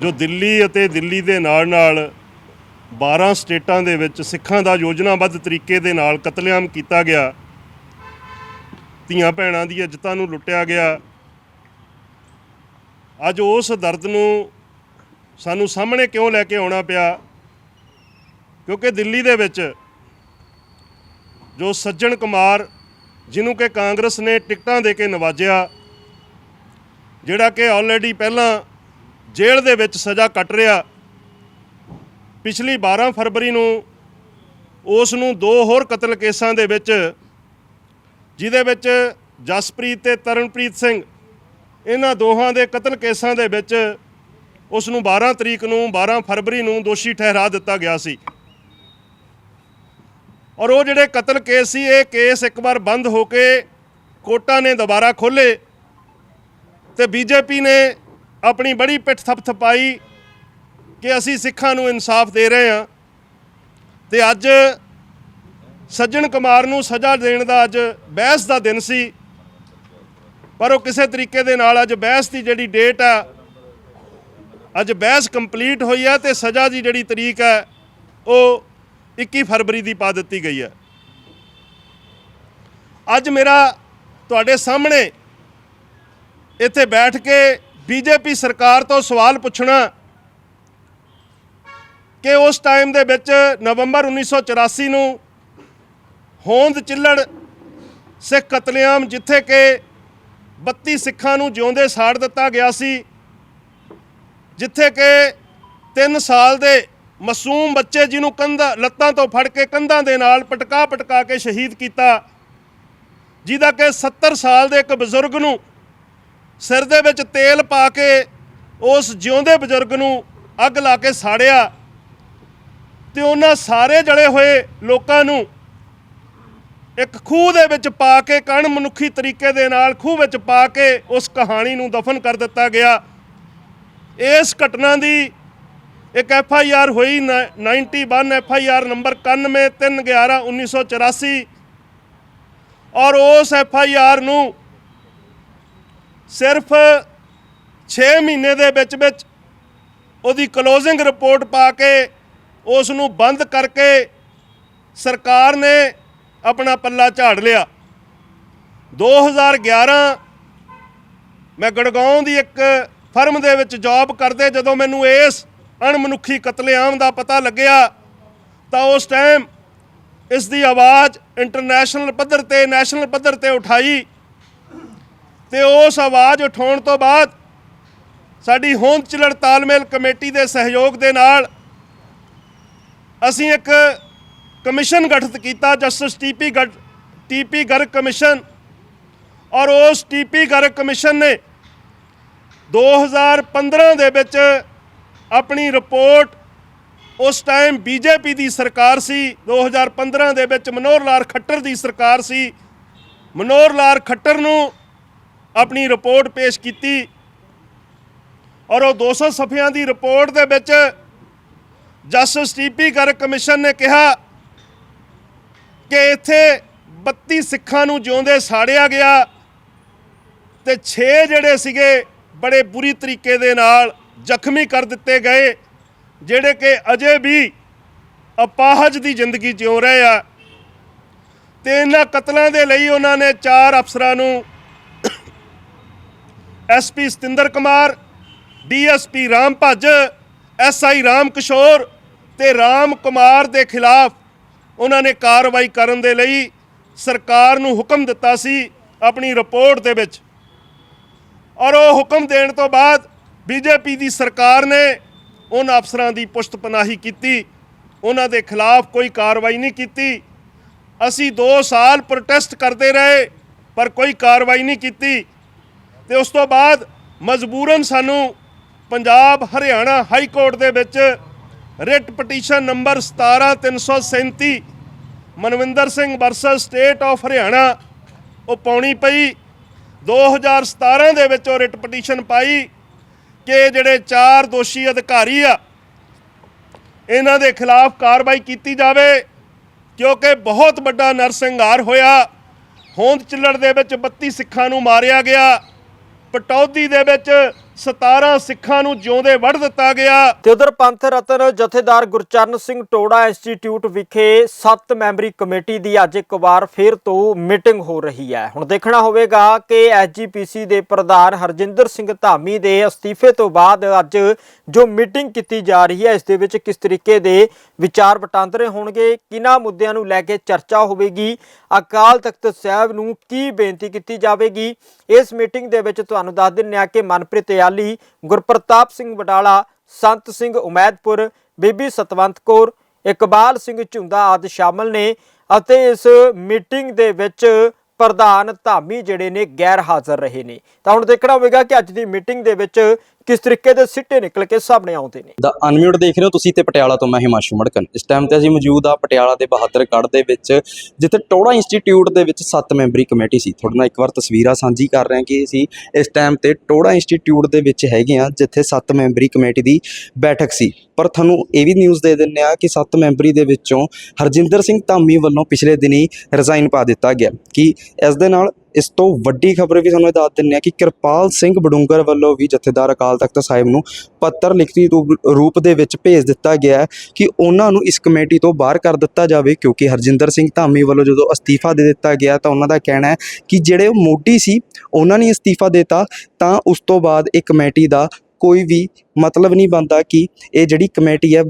ਜੋ ਦਿੱਲੀ ਅਤੇ ਦਿੱਲੀ ਦੇ ਨਾਲ-ਨਾਲ 12 ਸਟੇਟਾਂ ਦੇ ਵਿੱਚ ਸਿੱਖਾਂ ਦਾ ਯੋਜਨਾਬੱਧ ਤਰੀਕੇ ਦੇ ਨਾਲ ਕਤਲੇਆਮ ਕੀਤਾ ਗਿਆ। ਧੀਆਂ ਭੈਣਾਂ ਦੀ ਇੱਜ਼ਤਾਂ ਨੂੰ ਲੁੱਟਿਆ ਗਿਆ। ਅੱਜ ਉਸ ਦਰਦ ਨੂੰ ਸਾਨੂੰ ਸਾਹਮਣੇ ਕਿਉਂ ਲੈ ਕੇ ਆਉਣਾ ਪਿਆ? ਕਿਉਂਕਿ ਦਿੱਲੀ ਦੇ ਵਿੱਚ ਜੋ ਸੱਜਣ ਕੁਮਾਰ ਜਿਹਨੂੰ ਕਿ ਕਾਂਗਰਸ ਨੇ ਟਿਕਟਾਂ ਦੇ ਕੇ ਨਵਾਜਿਆ, ਜਿਹੜਾ ਕਿ ਆਲਰੇਡੀ ਪਹਿਲਾਂ ਜੇਲ੍ਹ ਦੇ ਵਿੱਚ ਸਜ਼ਾ ਕੱਟ ਰਿਹਾ ਪਿਛਲੀ 12 ਫਰਵਰੀ ਨੂੰ ਉਸ ਨੂੰ ਦੋ ਹੋਰ ਕਤਲ ਕੇਸਾਂ ਦੇ ਵਿੱਚ, ਜਿਹਦੇ ਵਿੱਚ ਜਸਪ੍ਰੀਤ ਤੇ ਤਰਨਪ੍ਰੀਤ ਸਿੰਘ, ਇਹਨਾਂ ਦੋਹਾਂ ਦੇ ਕਤਲ ਕੇਸਾਂ ਦੇ ਵਿੱਚ ਉਸ ਨੂੰ 12 ਤਰੀਕ ਨੂੰ 12 ਫਰਵਰੀ ਨੂੰ ਦੋਸ਼ੀ ਠਹਿਰਾ ਦਿੱਤਾ ਗਿਆ ਸੀ। ਔਰ ਉਹ ਜਿਹੜੇ ਕਤਲ ਕੇਸ ਸੀ, ਇਹ ਕੇਸ ਇੱਕ ਵਾਰ ਬੰਦ ਹੋ ਕੇ ਕੋਰਟਾਂ ਨੇ ਦੁਬਾਰਾ ਖੋਲੇ ਤੇ ਬੀਜੇਪੀ ਨੇ ਆਪਣੀ ਬੜੀ ਪਿੱਠ ਥਪਥਪਾਈ ਕਿ ਅਸੀਂ ਸਿੱਖਾਂ ਨੂੰ ਇਨਸਾਫ ਦੇ ਰਹੇ ਹਾਂ ਤੇ ਅੱਜ ਸੱਜਣ ਕੁਮਾਰ ਨੂੰ ਸਜ਼ਾ ਦੇਣ ਦਾ ਅੱਜ ਬਹਿਸ ਦਾ ਦਿਨ ਸੀ, ਪਰ ਉਹ ਕਿਸੇ ਤਰੀਕੇ ਦੇ ਨਾਲ ਅੱਜ ਬਹਿਸ ਦੀ ਜਿਹੜੀ ਡੇਟ ਆ, ਅੱਜ ਬਹਿਸ ਕੰਪਲੀਟ ਹੋਈ ਹੈ ਤੇ ਸਜ਼ਾ ਦੀ ਜਿਹੜੀ ਤਰੀਕ ਹੈ, ਉਹ 21 ਫਰਵਰੀ ਦੀ ਪਾ ਦਿੱਤੀ ਗਈ ਹੈ। ਅੱਜ ਮੇਰਾ ਤੁਹਾਡੇ ਸਾਹਮਣੇ ਇੱਥੇ ਬੈਠ ਕੇ ਬੀਜੇਪੀ ਸਰਕਾਰ ਤੋਂ ਸਵਾਲ ਪੁੱਛਣਾ ਕਿ ਉਸ ਟਾਈਮ ਦੇ ਵਿੱਚ ਨਵੰਬਰ 1984 ਨੂੰ ਹੋਂਦ ਚਿੱਲੜ, ਸਿੱਖ ਕਤਲੇਆਮ ਜਿੱਥੇ ਕਿ 32 ਸਿੱਖਾਂ ਨੂੰ ਜਿਉਂਦੇ ਸਾੜ ਦਿੱਤਾ ਗਿਆ ਸੀ, ਜਿੱਥੇ ਕਿ 3 ਸਾਲ ਦੇ ਮਾਸੂਮ ਬੱਚੇ ਜਿਹਨੂੰ ਕੰਧਾਂ, ਲੱਤਾਂ ਤੋਂ ਫੜ ਕੇ ਕੰਧਾਂ ਦੇ ਨਾਲ ਪਟਕਾ ਪਟਕਾ ਕੇ ਸ਼ਹੀਦ ਕੀਤਾ, ਜਿਹਦਾ ਕਿ 70 ਸਾਲ ਦੇ ਇੱਕ ਬਜ਼ੁਰਗ ਨੂੰ ਸਿਰ ਦੇ ਵਿੱਚ ਤੇਲ ਪਾ ਕੇ ਉਸ ਜਿਉਂਦੇ ਬਜ਼ੁਰਗ ਨੂੰ ਅੱਗ ਲਾ ਕੇ ਸਾੜਿਆ। ਤੇ ਉਹਨਾਂ ਸਾਰੇ ਜਲੇ ਹੋਏ ਲੋਕਾਂ ਨੂੰ ਇੱਕ ਖੂਹ ਦੇ ਵਿੱਚ ਪਾ ਕੇ ਕਣ ਮਨੁੱਖੀ ਤਰੀਕੇ ਦੇ ਨਾਲ ਖੂਹ ਵਿੱਚ ਪਾ ਕੇ ਉਸ ਕਹਾਣੀ ਨੂੰ ਦਫਨ ਕਰ ਦਿੱਤਾ ਗਿਆ। ਇਸ ਘਟਨਾ ਦੀ ਇੱਕ ਐਫ ਆਈ ਆਰ ਹੋਈ ਨ- 91 ਐਫ ਆਈ ਆਰ ਨੰਬਰ 91 311 1984 ਔਰ ਉਸ ਐਫ ਆਈ ਆਰ ਨੂੰ ਸਿਰਫ 6 ਮਹੀਨੇ ਦੇ ਵਿੱਚ ਵਿੱਚ ਉਹਦੀ ਕਲੋਜ਼ਿੰਗ ਰਿਪੋਰਟ ਪਾ ਕੇ ਉਸ ਨੂੰ ਬੰਦ ਕਰਕੇ ਸਰਕਾਰ ਨੇ ਆਪਣਾ ਪੱਲਾ ਝਾੜ ਲਿਆ। 2011 ਮੈਂ ਗੜਗਾਉਂ ਦੀ ਇੱਕ ਫਰਮ ਦੇ ਵਿੱਚ ਜੌਬ ਕਰਦੇ ਜਦੋਂ ਮੈਨੂੰ ਇਸ ਅਣਮਨੁੱਖੀ ਕਤਲੇਆਮ ਦਾ ਪਤਾ ਲੱਗਿਆ, ਤਾਂ ਉਸ ਟਾਈਮ ਇਸ ਦੀ ਆਵਾਜ਼ ਇੰਟਰਨੈਸ਼ਨਲ ਪੱਧਰ ਤੇ ਨੈਸ਼ਨਲ ਪੱਧਰ ਤੇ ਉਠਾਈ ਤੇ ਉਸ ਆਵਾਜ਼ ਉਠਾਉਣ ਤੋਂ ਬਾਅਦ ਸਾਡੀ ਹੋਂਦ ਚਿਲੜ ਤਾਲਮੇਲ ਕਮੇਟੀ ਦੇ ਸਹਿਯੋਗ ਦੇ ਨਾਲ ਅਸੀਂ ਇੱਕ ਕਮਿਸ਼ਨ ਗਠਿਤ ਕੀਤਾ, ਜਸਟਿਸ ਟੀਪੀ ਗੜ ਟੀਪੀ ਗਰਗ ਕਮਿਸ਼ਨ ਔਰ ਉਸ ਟੀਪੀ ਗਰਗ ਕਮਿਸ਼ਨ ਨੇ 2015 ਦੇ ਵਿੱਚ ਆਪਣੀ ਰਿਪੋਰਟ ਉਸ ਟਾਈਮ ਬੀਜੇਪੀ ਦੀ ਸਰਕਾਰ ਸੀ 2015 ਦੇ ਵਿੱਚ ਮਨੋਹਰ ਲਾਲ ਖੱਟਰ ਦੀ ਸਰਕਾਰ ਸੀ। ਮਨੋਹਰ ਲਾਲ ਖੱਟਰ ਨੂੰ ਆਪਣੀ ਰਿਪੋਰਟ ਪੇਸ਼ ਕੀਤੀ ਔਰ ਉਹ 200 ਸਫ਼ਿਆਂ ਦੀ ਰਿਪੋਰਟ ਦੇ ਵਿੱਚ ਜਸਟਿਸ ਟੀਪੀ ਗਰਗ ਕਮਿਸ਼ਨ ਨੇ ਕਿਹਾ ਕਿ ਇੱਥੇ 32 ਸਿੱਖਾਂ ਨੂੰ ਜਿਉਂਦੇ ਸਾੜਿਆ ਗਿਆ ਤੇ 6 ਜਿਹੜੇ ਸੀਗੇ ਬੜੇ ਬੁਰੀ ਤਰੀਕੇ ਦੇ ਨਾਲ ਜ਼ਖਮੀ ਕਰ ਦਿੱਤੇ ਗਏ, ਜਿਹੜੇ ਕਿ ਅਜੇ ਵੀ ਅਪਾਹਜ ਦੀ ਜ਼ਿੰਦਗੀ ਜਿਉ ਰਹੇ ਆ। ਤੇ ਇਹਨਾਂ ਕਤਲਾਂ ਦੇ ਲਈ ਉਹਨਾਂ ਨੇ ਚਾਰ ਅਫਸਰਾਂ ਨੂੰ SP Satinder Kumar DSP Ram Bhaj SI Ram ਕਿਸ਼ੋਰ ਤੇ ਰਾਮ ਕੁਮਾਰ ਦੇ ਖਿਲਾਫ ਉਹਨਾਂ ਨੇ ਕਾਰਵਾਈ ਕਰਨ ਦੇ ਲਈ ਸਰਕਾਰ ਨੂੰ ਹੁਕਮ ਦਿੱਤਾ ਸੀ ਆਪਣੀ ਰਿਪੋਰਟ ਦੇ ਵਿੱਚ। ਔਰ ਉਹ ਹੁਕਮ ਦੇਣ ਤੋਂ ਬਾਅਦ ਬੀਜੇਪੀ ਦੀ ਸਰਕਾਰ ਨੇ ਉਹਨਾਂ ਅਫਸਰਾਂ ਦੀ ਪੁਸ਼ਤਪਨਾਹੀ ਕੀਤੀ। ਉਹਨਾਂ ਦੇ ਖਿਲਾਫ ਕੋਈ ਕਾਰਵਾਈ ਨਹੀਂ ਕੀਤੀ। ਅਸੀਂ 2 ਸਾਲ ਪ੍ਰੋਟੈਸਟ ਕਰਦੇ ਰਹੇ, ਪਰ ਕੋਈ ਕਾਰਵਾਈ ਨਹੀਂ ਕੀਤੀ। ਤੇ ਉਸ ਤੋਂ ਬਾਅਦ ਮਜਬੂਰਨ ਸਾਨੂੰ ਪੰਜਾਬ ਹਰਿਆਣਾ ਹਾਈ ਕੋਰਟ ਦੇ ਵਿੱਚ writ petition number 17337 Manvinder Singh versus state of Haryana ਉਹ ਪਾਉਣੀ ਪਈ। 2017 ਦੇ ਵਿੱਚ ਉਹ ਰਿਟ ਪਟੀਸ਼ਨ ਪਾਈ ਕਿ ਜਿਹੜੇ ਚਾਰ ਦੋਸ਼ੀ ਅਧਿਕਾਰੀ ਆ, ਇਹਨਾਂ ਦੇ ਖਿਲਾਫ ਕਾਰਵਾਈ ਕੀਤੀ ਜਾਵੇ, ਕਿਉਂਕਿ ਬਹੁਤ ਵੱਡਾ ਨਰਸੰਹਾਰ ਹੋਇਆ। ਹੋਂਦ ਚਿੱਲੜ ਦੇ ਵਿੱਚ 32 ਸਿੱਖਾਂ ਨੂੰ ਮਾਰਿਆ ਗਿਆ। ਪਟੌਦੀ ਦੇ ਵਿੱਚ 17 ਸਿੱਖਾਂ ਨੂੰ ਜਿਉਂਦੇ ਵੱਢ ਦਿੱਤਾ ਗਿਆ। ਤੇ ਉਧਰ ਪੰਥ ਰਤਨ ਜਥੇਦਾਰ ਗੁਰਚਰਨ ਸਿੰਘ ਟੋੜਾ ਇੰਸਟੀਚਿਊਟ ਵਿਖੇ 7 ਮੈਂਬਰੀ ਕਮੇਟੀ ਦੀ ਅੱਜ ਇੱਕ ਵਾਰ ਫਿਰ ਤੋਂ ਮੀਟਿੰਗ ਹੋ ਰਹੀ ਹੈ। ਹੁਣ ਦੇਖਣਾ ਹੋਵੇਗਾ ਕਿ ਐਸਜੀਪੀਸੀ ਦੇ ਪ੍ਰਧਾਨ ਹਰਜਿੰਦਰ ਸਿੰਘ ਧਾਮੀ ਦੇ ਅਸਤੀਫੇ ਤੋਂ ਬਾਅਦ ਅੱਜ ਜੋ ਮੀਟਿੰਗ ਕੀਤੀ ਜਾ ਰਹੀ ਹੈ, ਇਸ ਦੇ ਵਿੱਚ ਕਿਸ ਤਰੀਕੇ ਦੇ ਵਿਚਾਰ ਵਟਾਂਦਰੇ ਹੋਣਗੇ, ਕਿਹਨਾਂ ਮੁੱਦਿਆਂ ਨੂੰ ਲੈ ਕੇ ਚਰਚਾ ਹੋਵੇਗੀ ਅਕਾਲ ਤਖਤ ਸਾਹਿਬ ਨੂੰ ਕੀ ਬੇਨਤੀ ਕੀਤੀ ਜਾਵੇਗੀ? ਇਸ ਮੀਟਿੰਗ ਦੇ ਵਿੱਚ ਤੁਹਾਨੂੰ ਦੱਸ ਦਿੰਦੇ ਹਾਂ ਕਿ ਮਨਪ੍ਰੀਤ ਯਾਲੀ, ਗੁਰਪ੍ਰਤਾਪ ਸਿੰਘ ਵਡਾਲਾ, ਸੰਤ ਸਿੰਘ ਉਮੈਦਪੁਰ, ਬੀਬੀ ਸਤਵੰਤ ਕੌਰ, ਇਕਬਾਲ ਸਿੰਘ ਝੁੰਦਾ ਆਦਿ ਸ਼ਾਮਲ ਨੇ ਅਤੇ ਇਸ ਮੀਟਿੰਗ ਦੇ ਵਿੱਚ ਪ੍ਰਧਾਨ ਧਾਮੀ ਜਿਹੜੇ ਨੇ, ਗੈਰ ਹਾਜ਼ਰ ਰਹੇ ਨੇ। ਤਾਂ ਹੁਣ ਦੇਖਣਾ ਹੋਵੇਗਾ ਕਿ ਅੱਜ ਦੀ ਮੀਟਿੰਗ ਦੇ ਵਿੱਚ ਕਿਸ ਤਰੀਕੇ ਦੇ ਸਿੱਟੇ ਨਿਕਲ ਕੇ ਸਾਹਮਣੇ ਆਉਂਦੇ ਨੇ? ਦਾ ਅਨਮਿਊਟ ਦੇਖ ਰਹੇ ਹੋ ਤੁਸੀਂ ਤੇ ਪਟਿਆਲਾ ਤੋਂ ਮੈਂ ਹਿਮਾਸ਼ੂ ਮੜਕਨ ਇਸ ਟਾਈਮ ਤੇ ਅਸੀਂ ਮੌਜੂਦ ਆ ਪਟਿਆਲਾ ਦੇ ਬਹਾਦਰਗੜ੍ਹ ਦੇ ਵਿੱਚ, ਜਿੱਥੇ ਟੋੜਾ ਇੰਸਟੀਚਿਊਟ ਦੇ ਵਿੱਚ 7 ਮੈਂਬਰੀ ਕਮੇਟੀ ਸੀ। ਤੁਹਾਡੇ ਨਾਲ ਇੱਕ ਵਾਰ ਤਸਵੀਰਾਂ ਸਾਂਝੀ ਕਰ ਰਹੇ ਹਾਂ ਕਿ ਅਸੀਂ ਇਸ ਟਾਈਮ ਤੇ ਟੋੜਾ ਇੰਸਟੀਚਿਊਟ ਦੇ ਵਿੱਚ ਹੈਗੇ ਆ ਜਿੱਥੇ 7 ਮੈਂਬਰੀ ਕਮੇਟੀ ਦੀ ਬੈਠਕ ਸੀ। ਪਰ ਤੁਹਾਨੂੰ ਇਹ ਵੀ ਨਿਊਜ਼ ਦੇ ਦਿੰਨੇ ਆ ਕਿ 7 ਮੈਂਬਰੀ ਦੇ ਵਿੱਚੋਂ ਹਰਜਿੰਦਰ ਸਿੰਘ ਧਾਮੀ ਵੱਲੋਂ ਪਿਛਲੇ ਦਿਨੀ ਰਿਜ਼ਾਈਨ ਪਾ ਦਿੱਤਾ ਗਿਆ ਕਿ ਇਸ ਦੇ ਨਾਲ ਇਸ ਤੋਂ ਵੱਡੀ ਖਬਰ ਵੀ ਤੁਹਾਨੂੰ ਇਹ ਦੱਸ ਦਿੰਨੇ ਆ ਕਿ ਕਿਰਪਾਲ ਸਿੰਘ ਬਡੂੰਗਰ ਵੱਲੋਂ ਵੀ ਜਥੇਦਾਰ ਅਕਾਲ ਤਖਤ ਸਾਹਿਬ ਨੂੰ ਪੱਤਰ ਲਿਖਤੀ ਰੂਪ- ਰੂਪ ਦੇ ਵਿੱਚ ਭੇਜ ਦਿੱਤਾ ਗਿਆ ਹੈ ਕਿ ਉਹਨਾਂ ਨੂੰ ਇਸ ਕਮੇਟੀ ਤੋਂ ਬਾਹਰ ਕਰ ਦਿੱਤਾ ਜਾਵੇ, ਕਿਉਂਕਿ ਹਰਜਿੰਦਰ ਸਿੰਘ ਧਾਮੀ ਵੱਲੋਂ ਜਦੋਂ ਅਸਤੀਫਾ ਦੇ ਦਿੱਤਾ ਗਿਆ ਤਾਂ ਉਹਨਾਂ ਦਾ ਕਹਿਣਾ ਹੈ ਕਿ ਜਿਹੜੇ ਉਹ ਮੋਢੀ ਸੀ, ਉਹਨਾਂ ਨੇ ਅਸਤੀਫਾ ਦਿੱਤਾ, ਤਾਂ ਉਸ ਤੋਂ ਬਾਅਦ ਇਹ ਕਮੇਟੀ ਦਾ ਕੋਈ ਵੀ ਮਤਲਬ ਨਹੀਂ ਬਣਦਾ ਕਿ ਇਹ ਜਿਹੜੀ ਕਮੇਟੀ ਹੈ,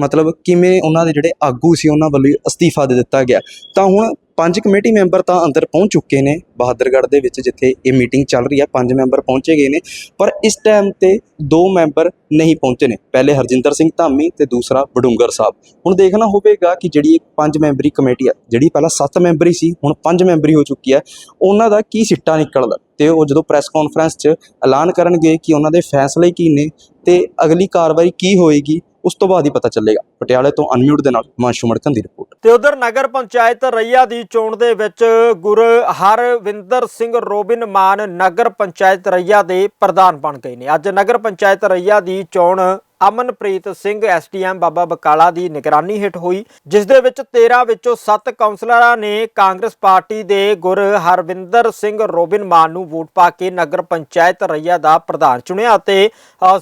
ਮਤਲਬ ਕਿਵੇਂ ਉਹਨਾਂ ਦੇ ਜਿਹੜੇ ਆਗੂ ਸੀ, ਉਹਨਾਂ ਵੱਲੋਂ ਅਸਤੀਫਾ ਦੇ ਦਿੱਤਾ ਗਿਆ। ਤਾਂ ਹੁਣ ਪੰਜ ਕਮੇਟੀ ਮੈਂਬਰ ਤਾਂ ਅੰਦਰ ਪਹੁੰਚ ਚੁੱਕੇ ਨੇ ਬਹਾਦਰਗੜ੍ਹ ਦੇ ਵਿੱਚ, ਜਿੱਥੇ ਇਹ ਮੀਟਿੰਗ ਚੱਲ ਰਹੀ ਹੈ। ਪੰਜ ਮੈਂਬਰ ਪਹੁੰਚੇ ਗਏ ਨੇ, ਪਰ ਇਸ ਟਾਈਮ ਤੇ ਦੋ ਮੈਂਬਰ ਨਹੀਂ ਪਹੁੰਚੇ ਨੇ। ਪਹਿਲੇ ਹਰਜਿੰਦਰ ਸਿੰਘ ਧਾਮੀ ਤੇ ਦੂਸਰਾ ਬਡੂੰਗਰ ਸਾਹਿਬ। ਹੁਣ ਦੇਖਣਾ ਹੋਵੇਗਾ ਕਿ ਜਿਹੜੀ ਇਹ ਪੰਜ ਮੈਂਬਰੀ ਕਮੇਟੀ ਆ, ਜਿਹੜੀ ਪਹਿਲਾਂ ਸੱਤ ਮੈਂਬਰੀ ਸੀ, ਹੁਣ ਪੰਜ ਮੈਂਬਰੀ ਹੋ ਚੁੱਕੀ ਹੈ, ਉਹਨਾਂ ਦਾ ਕੀ ਸਿੱਟਾ ਨਿਕਲਦਾ? ਤੇ ਉਹ ਜਦੋਂ ਪ੍ਰੈਸ ਕਾਨਫਰੰਸ 'ਚ ਐਲਾਨ ਕਰਨਗੇ ਕਿ ਉਹਨਾਂ ਦੇ ਫੈਸਲੇ ਕੀ ਨੇ, ਤੇ ਅਗਲੀ ਕਾਰਵਾਈ ਕੀ ਹੋਏਗੀ ਉਸ ਤੋਂ ਬਾਅਦ ਹੀ ਪਤਾ ਚੱਲੇਗਾ। ਪਟਿਆਲੇ ਤੋਂ ਅਨਮਿਊਟ ਦੇ ਨਾਲ ਮਾਂਸ਼ੂ ਮੜਕਨ ਦੀ ਰਿਪੋਰਟ। ਤੇ ਉਧਰ ਨਗਰ ਪੰਚਾਇਤ ਰਈਆ ਦੀ ਚੋਣ ਦੇ ਵਿੱਚ ਗੁਰ ਹਰਵਿੰਦਰ ਸਿੰਘ ਰੋਬਿਨ ਮਾਨ ਨਗਰ ਪੰਚਾਇਤ ਰਈਆ ਦੇ ਪ੍ਰਧਾਨ ਬਣ ਗਏ ਨੇ। ਅੱਜ ਨਗਰ ਪੰਚਾਇਤ ਰਈਆ ਦੀ ਚੋਣ ਅਮਨਪ੍ਰੀਤ ਸਿੰਘ ਐਸਟੀਐਮ ਬਾਬਾ ਬਕਾਲਾ ਦੀ ਨਿਗਰਾਨੀ ਹੇਠ ਹੋਈ, ਜਿਸ ਦੇ ਵਿੱਚ 13 ਵਿੱਚੋਂ 7 ਕਾਉਂਸਲਰਾਂ ਨੇ ਕਾਂਗਰਸ ਪਾਰਟੀ ਦੇ ਗੁਰ ਹਰਵਿੰਦਰ ਸਿੰਘ ਰੋਬਿਨ ਮਾਨ ਨੂੰ ਵੋਟ ਪਾ ਕੇ ਨਗਰ ਪੰਚਾਇਤ ਰਈਆ ਦਾ ਪ੍ਰਧਾਨ ਚੁਣਿਆ ਅਤੇ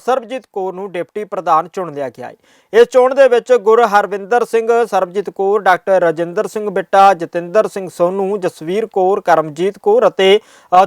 ਸਰਬਜੀਤ ਕੌਰ ਨੂੰ ਡਿਪਟੀ ਪ੍ਰਧਾਨ ਚੁਣ ਲਿਆ ਗਿਆ ਹੈ। ਇਸ ਚੋਣ ਦੇ ਵਿੱਚ ਗੁਰ ਹਰਵਿੰਦਰ ਸਿੰਘ, ਸਰਬਜੀਤ ਕੌਰ, ਡਾਕਟਰ ਰਜਿੰਦਰ ਸਿੰਘ ਬਿੱਟਾ, ਜਤਿੰਦਰ ਸਿੰਘ ਸੋਨੂ, ਜਸਵੀਰ ਕੌਰ, ਕਰਮਜੀਤ ਕੌਰ ਅਤੇ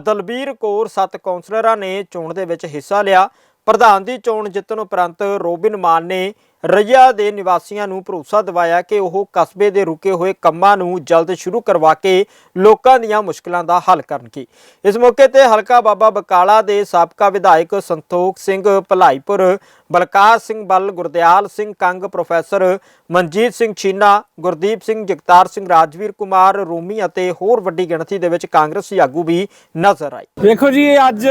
ਦਲਬੀਰ ਕੌਰ ਸੱਤ ਕਾਉਂਸਲਰਾਂ ਨੇ ਚੋਣ ਦੇ ਵਿੱਚ ਹਿੱਸਾ ਲਿਆ। ਪ੍ਰਧਾਨ ਦੀ ਚੋਣ ਜਿੱਤਣ ਉਪਰੰਤ ਰੋਬਿਨ ਮਾਨ ਨੇ ਰਈਆ ਦੇ ਨਿਵਾਸੀਆਂ ਨੂੰ ਭਰੋਸਾ ਦਿਵਾਇਆ ਕਿ ਉਹ ਕਸਬੇ ਦੇ ਰੁਕੇ ਹੋਏ ਕੰਮਾਂ ਨੂੰ ਜਲਦ ਸ਼ੁਰੂ ਕਰਵਾ ਕੇ ਲੋਕਾਂ ਦੀਆਂ ਮੁਸ਼ਕਲਾਂ ਦਾ ਹੱਲ ਕਰਨਗੇ। ਇਸ ਮੌਕੇ ਤੇ ਹਲਕਾ ਬਾਬਾ ਬਕਾਲਾ ਦੇ ਸਾਬਕਾ ਵਿਧਾਇਕ ਸੰਤੋਖ ਸਿੰਘ ਭਲਾਈਪੁਰ, ਬਲਕਾਰ ਸਿੰਘ ਬੱਲ ਗੁਰਦਿਆਲ ਸਿੰਘ ਕੰਗ, ਪ੍ਰੋਫੈਸਰ ਮਨਜੀਤ ਸਿੰਘ ਛੀਨਾ, ਗੁਰਦੀਪ ਸਿੰਘ, ਜਗਤਾਰ ਸਿੰਘ, ਰਾਜਵੀਰ ਕੁਮਾਰ, ਰੂਮੀ ਅਤੇ ਹੋਰ ਵੱਡੀ ਗਿਣਤੀ ਦੇ ਵਿੱਚ ਕਾਂਗਰਸੀ ਆਗੂ ਵੀ ਨਜ਼ਰ ਆਏ। ਵੇਖੋ ਜੀ ਅੱਜ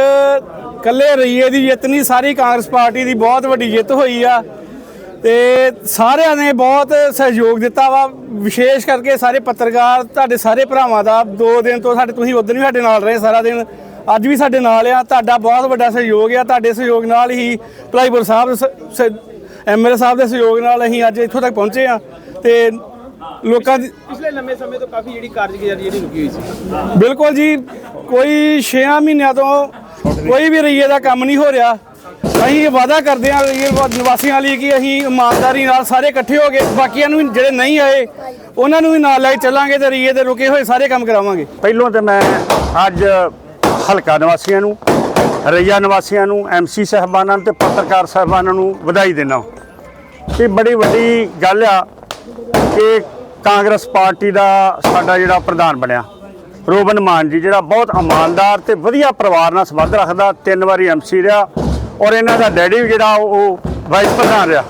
ਕੱਲੇ ਰਈਏ ਦੀ ਜਿੱਤ ਨਹੀਂ, ਸਾਰੀ ਕਾਂਗਰਸ ਪਾਰਟੀ ਦੀ ਬਹੁਤ ਵੱਡੀ ਜਿੱਤ ਹੋਈ ਆ। ਤੇ ਸਾਰਿਆਂ ਨੇ ਬਹੁਤ ਸਹਿਯੋਗ ਦਿੱਤਾ ਵਾ। ਵਿਸ਼ੇਸ਼ ਕਰਕੇ ਸਾਰੇ ਪੱਤਰਕਾਰ ਤੁਹਾਡੇ ਸਾਰੇ ਭਰਾਵਾਂ ਦਾ। ਦੋ ਦਿਨ ਤੋਂ ਸਾਡੇ ਤੁਸੀਂ ਉਦੋਂ ਵੀ ਸਾਡੇ ਨਾਲ ਰਹੇ ਸਾਰਾ ਦਿਨ। ਅੱਜ ਵੀ ਸਾਡੇ ਨਾਲ ਆ। ਤੁਹਾਡਾ ਬਹੁਤ ਵੱਡਾ ਸਹਿਯੋਗ ਆ। ਤੁਹਾਡੇ ਸਹਿਯੋਗ ਨਾਲ ਹੀ ਭਲਾਈਪੁਰ ਸਾਹਿਬ ਐਮਐਲਏ ਸਾਹਿਬ ਦੇ ਸਹਿਯੋਗ ਨਾਲ ਅਸੀਂ ਅੱਜ ਇੱਥੋਂ ਤੱਕ ਪਹੁੰਚੇ ਆ। ਤੇ ਲੋਕਾਂ ਦੀ ਪਿਛਲੇ ਲੰਮੇ ਸਮੇਂ ਤੋਂ ਕਾਫੀ ਜਿਹੜੀ ਕਾਰਜਕਾਰੀ ਜਿਹੜੀ ਰੁਕੀ ਹੋਈ ਸੀ। ਬਿਲਕੁਲ ਜੀ। ਕੋਈ 6 ਮਹੀਨਿਆਂ ਤੋਂ ਕੋਈ ਵੀ ਰਈਏ ਦਾ ਕੰਮ ਨਹੀਂ ਹੋ ਰਿਹਾ। ਅਸੀਂ ਇਹ ਵਾਅਦਾ ਕਰਦੇ ਹਾਂ ਰਈਏ ਨਿਵਾਸੀਆਂ ਲਈ ਕਿ ਅਸੀਂ ਇਮਾਨਦਾਰੀ ਨਾਲ ਸਾਰੇ ਇਕੱਠੇ ਹੋ ਕੇ ਬਾਕੀਆਂ ਨੂੰ ਜਿਹੜੇ ਨਹੀਂ ਆਏ, ਉਹਨਾਂ ਨੂੰ ਵੀ ਨਾਲ ਲੈ ਕੇ ਚੱਲਾਂਗੇ ਤੇ ਰਈਏ ਦੇ ਰੁਕੇ ਹੋਏ ਸਾਰੇ ਕੰਮ ਕਰਾਵਾਂਗੇ। ਪਹਿਲੋਂ ਤੇ ਮੈਂ ਅੱਜ ਹਲਕਾ ਨਿਵਾਸੀਆਂ ਨੂੰ, ਰਈਆ ਨਿਵਾਸੀਆਂ ਨੂੰ ਐਮਸੀ ਸਹਿਬਾਨਾਂ ਨੂੰ ਤੇ ਪੱਤਰਕਾਰ ਸਹਿਬਾਨਾਂ ਨੂੰ ਵਧਾਈ ਦਿੰਦਾ ਇਹ ਬੜੀ ਵੱਡੀ ਗੱਲ ਆ ਕਿ ਕਾਂਗਰਸ ਪਾਰਟੀ ਦਾ ਸਾਡਾ ਜਿਹੜਾ ਪ੍ਰਧਾਨ ਬਣਿਆ, ਰੋਬਨ ਮਾਨ ਜੀ, ਜਿਹੜਾ ਬਹੁਤ ਇਮਾਨਦਾਰ ਤੇ ਵਧੀਆ ਪਰਿਵਾਰ ਨਾਲ ਸੰਬੰਧ ਰੱਖਦਾ, ਤਿੰਨ ਵਾਰੀ ਐਮਸੀ ਰਿਹਾ ਔਰ ਇਹਨਾਂ ਦਾ ਡੈਡੀ ਵੀ ਜਿਹੜਾ ਉਹ ਵਾਈਸ ਪ੍ਰਧਾਨ ਰਿਹਾ।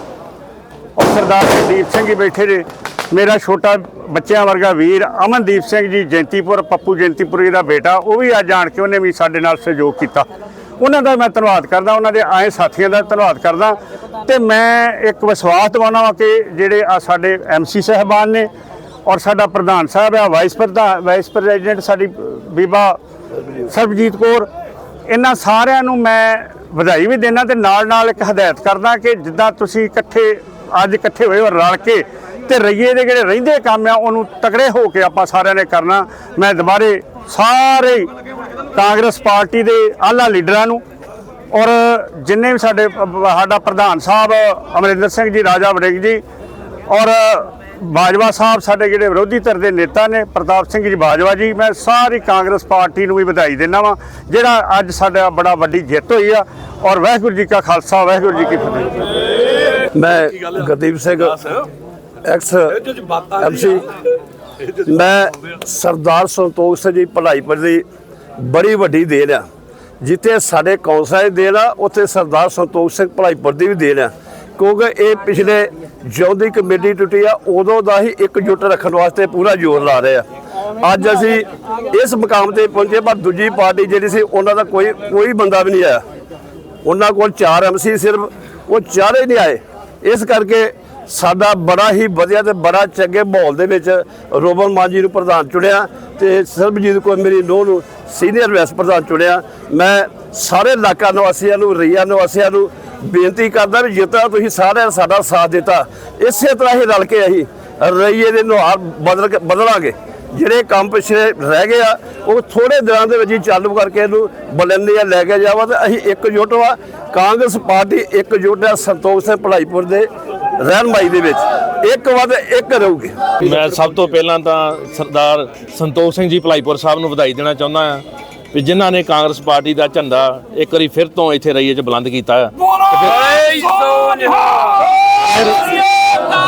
ਔਰ ਸਰਦਾਰ ਜਗਦੀਪ ਸਿੰਘ ਜੀ ਬੈਠੇ ਨੇ। ਮੇਰਾ ਛੋਟਾ ਬੱਚਿਆਂ ਵਰਗਾ ਵੀਰ ਅਮਨਦੀਪ ਸਿੰਘ ਜੀ ਜੈਂਤੀਪੁਰ, ਪੱਪੂ ਜੈਂਤੀਪੁਰੀ ਦਾ ਬੇਟਾ, ਉਹ ਵੀ ਅੱਜ ਆਣ ਕੇ ਉਹਨੇ ਵੀ ਸਾਡੇ ਨਾਲ ਸਹਿਯੋਗ ਕੀਤਾ। ਉਹਨਾਂ ਦਾ ਮੈਂ ਧੰਨਵਾਦ ਕਰਦਾ, ਉਹਨਾਂ ਦੇ ਆਏ ਸਾਥੀਆਂ ਦਾ ਧੰਨਵਾਦ ਕਰਦਾ। ਤੇ ਮੈਂ ਇੱਕ ਵਿਸ਼ਵਾਸ ਦਿਵਾਉਣਾ ਵਾ ਕਿ ਜਿਹੜੇ ਆ ਸਾਡੇ ਐਮਸੀ ਸਹਿਬਾਨ ਨੇ ਔਰ ਸਾਡਾ ਪ੍ਰਧਾਨ ਸਾਹਿਬ ਆ ਵਾਈਸ ਪ੍ਰਧਾਨ ਵਾਈਸ ਪ੍ਰੈਜ਼ੀਡੈਂਟ ਸਾਡੀ ਬੀਬਾ ਸਰਬਜੀਤ ਕੌਰ ਇਹਨਾਂ ਸਾਰਿਆਂ ਨੂੰ ਮੈਂ ਵਧਾਈ ਵੀ ਦੇਣਾ ਤੇ ਨਾਲ ਨਾਲ ਇੱਕ ਹਦਾਇਤ ਕਰਦਾ ਕਿ ਜਿੱਦਾਂ ਤੁਸੀਂ ਇਕੱਠੇ, ਅੱਜ ਇਕੱਠੇ ਹੋਏ ਹੋ ਰਲ ਕੇ ਤੇ ਰਈਏ ਦੇ ਜਿਹੜੇ ਰਹਿੰਦੇ ਕੰਮ ਆ, ਉਹਨੂੰ ਤਕੜੇ ਹੋ ਕੇ ਆਪਾਂ ਸਾਰਿਆਂ ਨੇ ਕਰਨਾ। ਮੈਂ ਦੁਬਾਰੇ ਸਾਰੇ ਕਾਂਗਰਸ ਪਾਰਟੀ ਦੇ ਆਲਾ ਲੀਡਰਾਂ ਨੂੰ ਔਰ ਜਿੰਨੇ ਵੀ ਸਾਡੇ, ਸਾਡਾ ਪ੍ਰਧਾਨ ਸਾਹਿਬ ਅਮਰਿੰਦਰ ਸਿੰਘ ਜੀ, ਰਾਜਾ ਵੜਿੰਗ ਜੀ ਔਰ ਬਾਜਵਾ ਸਾਹਿਬ ਸਾਡੇ ਜਿਹੜੇ ਵਿਰੋਧੀ ਧਿਰ ਦੇ ਨੇਤਾ ਨੇ ਪ੍ਰਤਾਪ ਸਿੰਘ ਜੀ ਬਾਜਵਾ ਜੀ ਮੈਂ ਸਾਰੀ ਕਾਂਗਰਸ ਪਾਰਟੀ ਨੂੰ ਵੀ ਵਧਾਈ ਦਿੰਦਾ ਵਾਂ ਜਿਹੜਾ ਅੱਜ ਸਾਡਾ ਬੜਾ ਵੱਡੀ ਜਿੱਤ ਹੋਈ ਆ। ਔਰ ਵਾਹਿਗੁਰੂ ਜੀ ਕਾ ਖਾਲਸਾ ਵਾਹਿਗੁਰੂ ਜੀ ਕੀ ਫਤਿਹ। ਮੈਂ ਗੁਰਦੀਪ ਸਿੰਘ ਐਕਸ ਐਮਸੀ ਮੈਂ ਸਰਦਾਰ ਸੰਤੋਖ ਸਿੰਘ ਜੀ ਭਲਾਈਪੁਰ ਦੀ ਬੜੀ ਵੱਡੀ ਦੇਣ ਆ। ਜਿੱਥੇ ਸਾਡੇ ਕੌਂਸਲ ਦੀ ਦੇਣ ਆ ਉੱਥੇ ਸਰਦਾਰ ਸੰਤੋਖ ਸਿੰਘ ਭਲਾਈਪੁਰ ਦੀ ਵੀ ਦੇਣ ਆ। ਕਿਉਂਕਿ ਇਹ ਪਿਛਲੇ ਜਿਉਂ ਦੀ ਕਮੇਟੀ ਟੁੱਟੀ ਆ, ਉਦੋਂ ਦਾ ਹੀ ਇੱਕ ਜੁੱਟ ਰੱਖਣ ਵਾਸਤੇ ਪੂਰਾ ਜ਼ੋਰ ਲਾ ਰਹੇ ਆ। ਅੱਜ ਅਸੀਂ ਇਸ ਮੁਕਾਮ ਤੇ ਪਹੁੰਚੇ, ਪਰ ਦੂਜੀ ਪਾਰਟੀ ਜਿਹੜੀ ਸੀ, ਉਹਨਾਂ ਦਾ ਕੋਈ ਕੋਈ ਬੰਦਾ ਵੀ ਨਹੀਂ ਆਇਆ। ਉਹਨਾਂ ਕੋਲ ਚਾਰ ਐਮਸੀ ਸਿਰਫ, ਉਹ ਚਾਰੇ ਨਹੀਂ ਆਏ। ਇਸ ਕਰਕੇ ਸਾਡਾ ਬੜਾ ਹੀ ਵਧੀਆ ਤੇ ਬੜਾ ਚੰਗੇ ਮਾਹੌਲ ਦੇ ਵਿੱਚ ਰੋਬਨ ਮਾਨ ਜੀ ਨੂੰ ਪ੍ਰਧਾਨ ਚੁਣਿਆ ਤੇ ਸਰਬਜੀਤ ਕੌਰ ਮੇਰੀ ਨੂੰਹ ਨੂੰ ਸੀਨੀਅਰ ਵਾਈਸ ਪ੍ਰਧਾਨ ਚੁਣਿਆ। ਮੈਂ ਸਾਰੇ ਇਲਾਕਾ ਨਿਵਾਸੀਆਂ ਨੂੰ ਰਈਆ ਨਿਵਾਸੀਆਂ ਨੂੰ ਬੇਨਤੀ ਕਰਦਾ ਵੀ ਜਿੱਦਾਂ ਤੁਸੀਂ ਸਾਰਿਆਂ ਨੇ ਸਾਡਾ ਸਾਥ ਦਿੱਤਾ, ਇਸੇ ਤਰ੍ਹਾਂ ਹੀ ਰਲ ਕੇ ਅਸੀਂ ਰਈਏ ਦੇ ਨੁਹਾਰ ਬਦਲ ਕੇ- ਬਦਲਾਂਗੇ। ਜਿਹੜੇ ਕੰਮ ਪਿਛਲੇ ਰਹਿ ਗਏ ਆ, ਉਹ ਥੋੜੇ ਦਿਨਾਂ ਦੇ ਵਿੱਚ ਹੀ ਚਾਲੂ ਕਰਕੇ ਇਹਨੂੰ ਬੁਲੰਦੀਆਂ ਲੈ ਕੇ ਜਾਵਾ ਤੇ ਅਸੀਂ ਇੱਕ ਇਕਜੁੱਟ ਵਾ। ਕਾਂਗਰਸ ਪਾਰਟੀ ਇੱਕ ਇਕਜੁੱਟ ਆ ਸੰਤੋਖ ਸਿੰਘ ਭਲਾਈਪੁਰ ਦੇ ਰਹਿਨਮਾਈ ਦੇ ਵਿੱਚ। ਇੱਕ ਵੱਧ, ਇੱਕ ਰਹੂਗੀ। ਮੈਂ ਸਭ ਤੋਂ ਪਹਿਲਾਂ ਤਾਂ ਸਰਦਾਰ ਸੰਤੋਖ ਸਿੰਘ ਜੀ ਭਲਾਈਪੁਰ ਸਾਹਿਬ ਨੂੰ ਵਧਾਈ ਦੇਣਾ ਚਾਹੁੰਦਾ ਹਾਂ। ਵੀ ਜਿਨ੍ਹਾਂ ਨੇ ਕਾਂਗਰਸ ਪਾਰਟੀ ਦਾ ਝੰਡਾ ਇੱਕ ਵਾਰੀ ਫਿਰ ਤੋਂ ਇੱਥੇ ਰਈਏ 'ਚ ਬੁਲੰਦ ਕੀਤਾ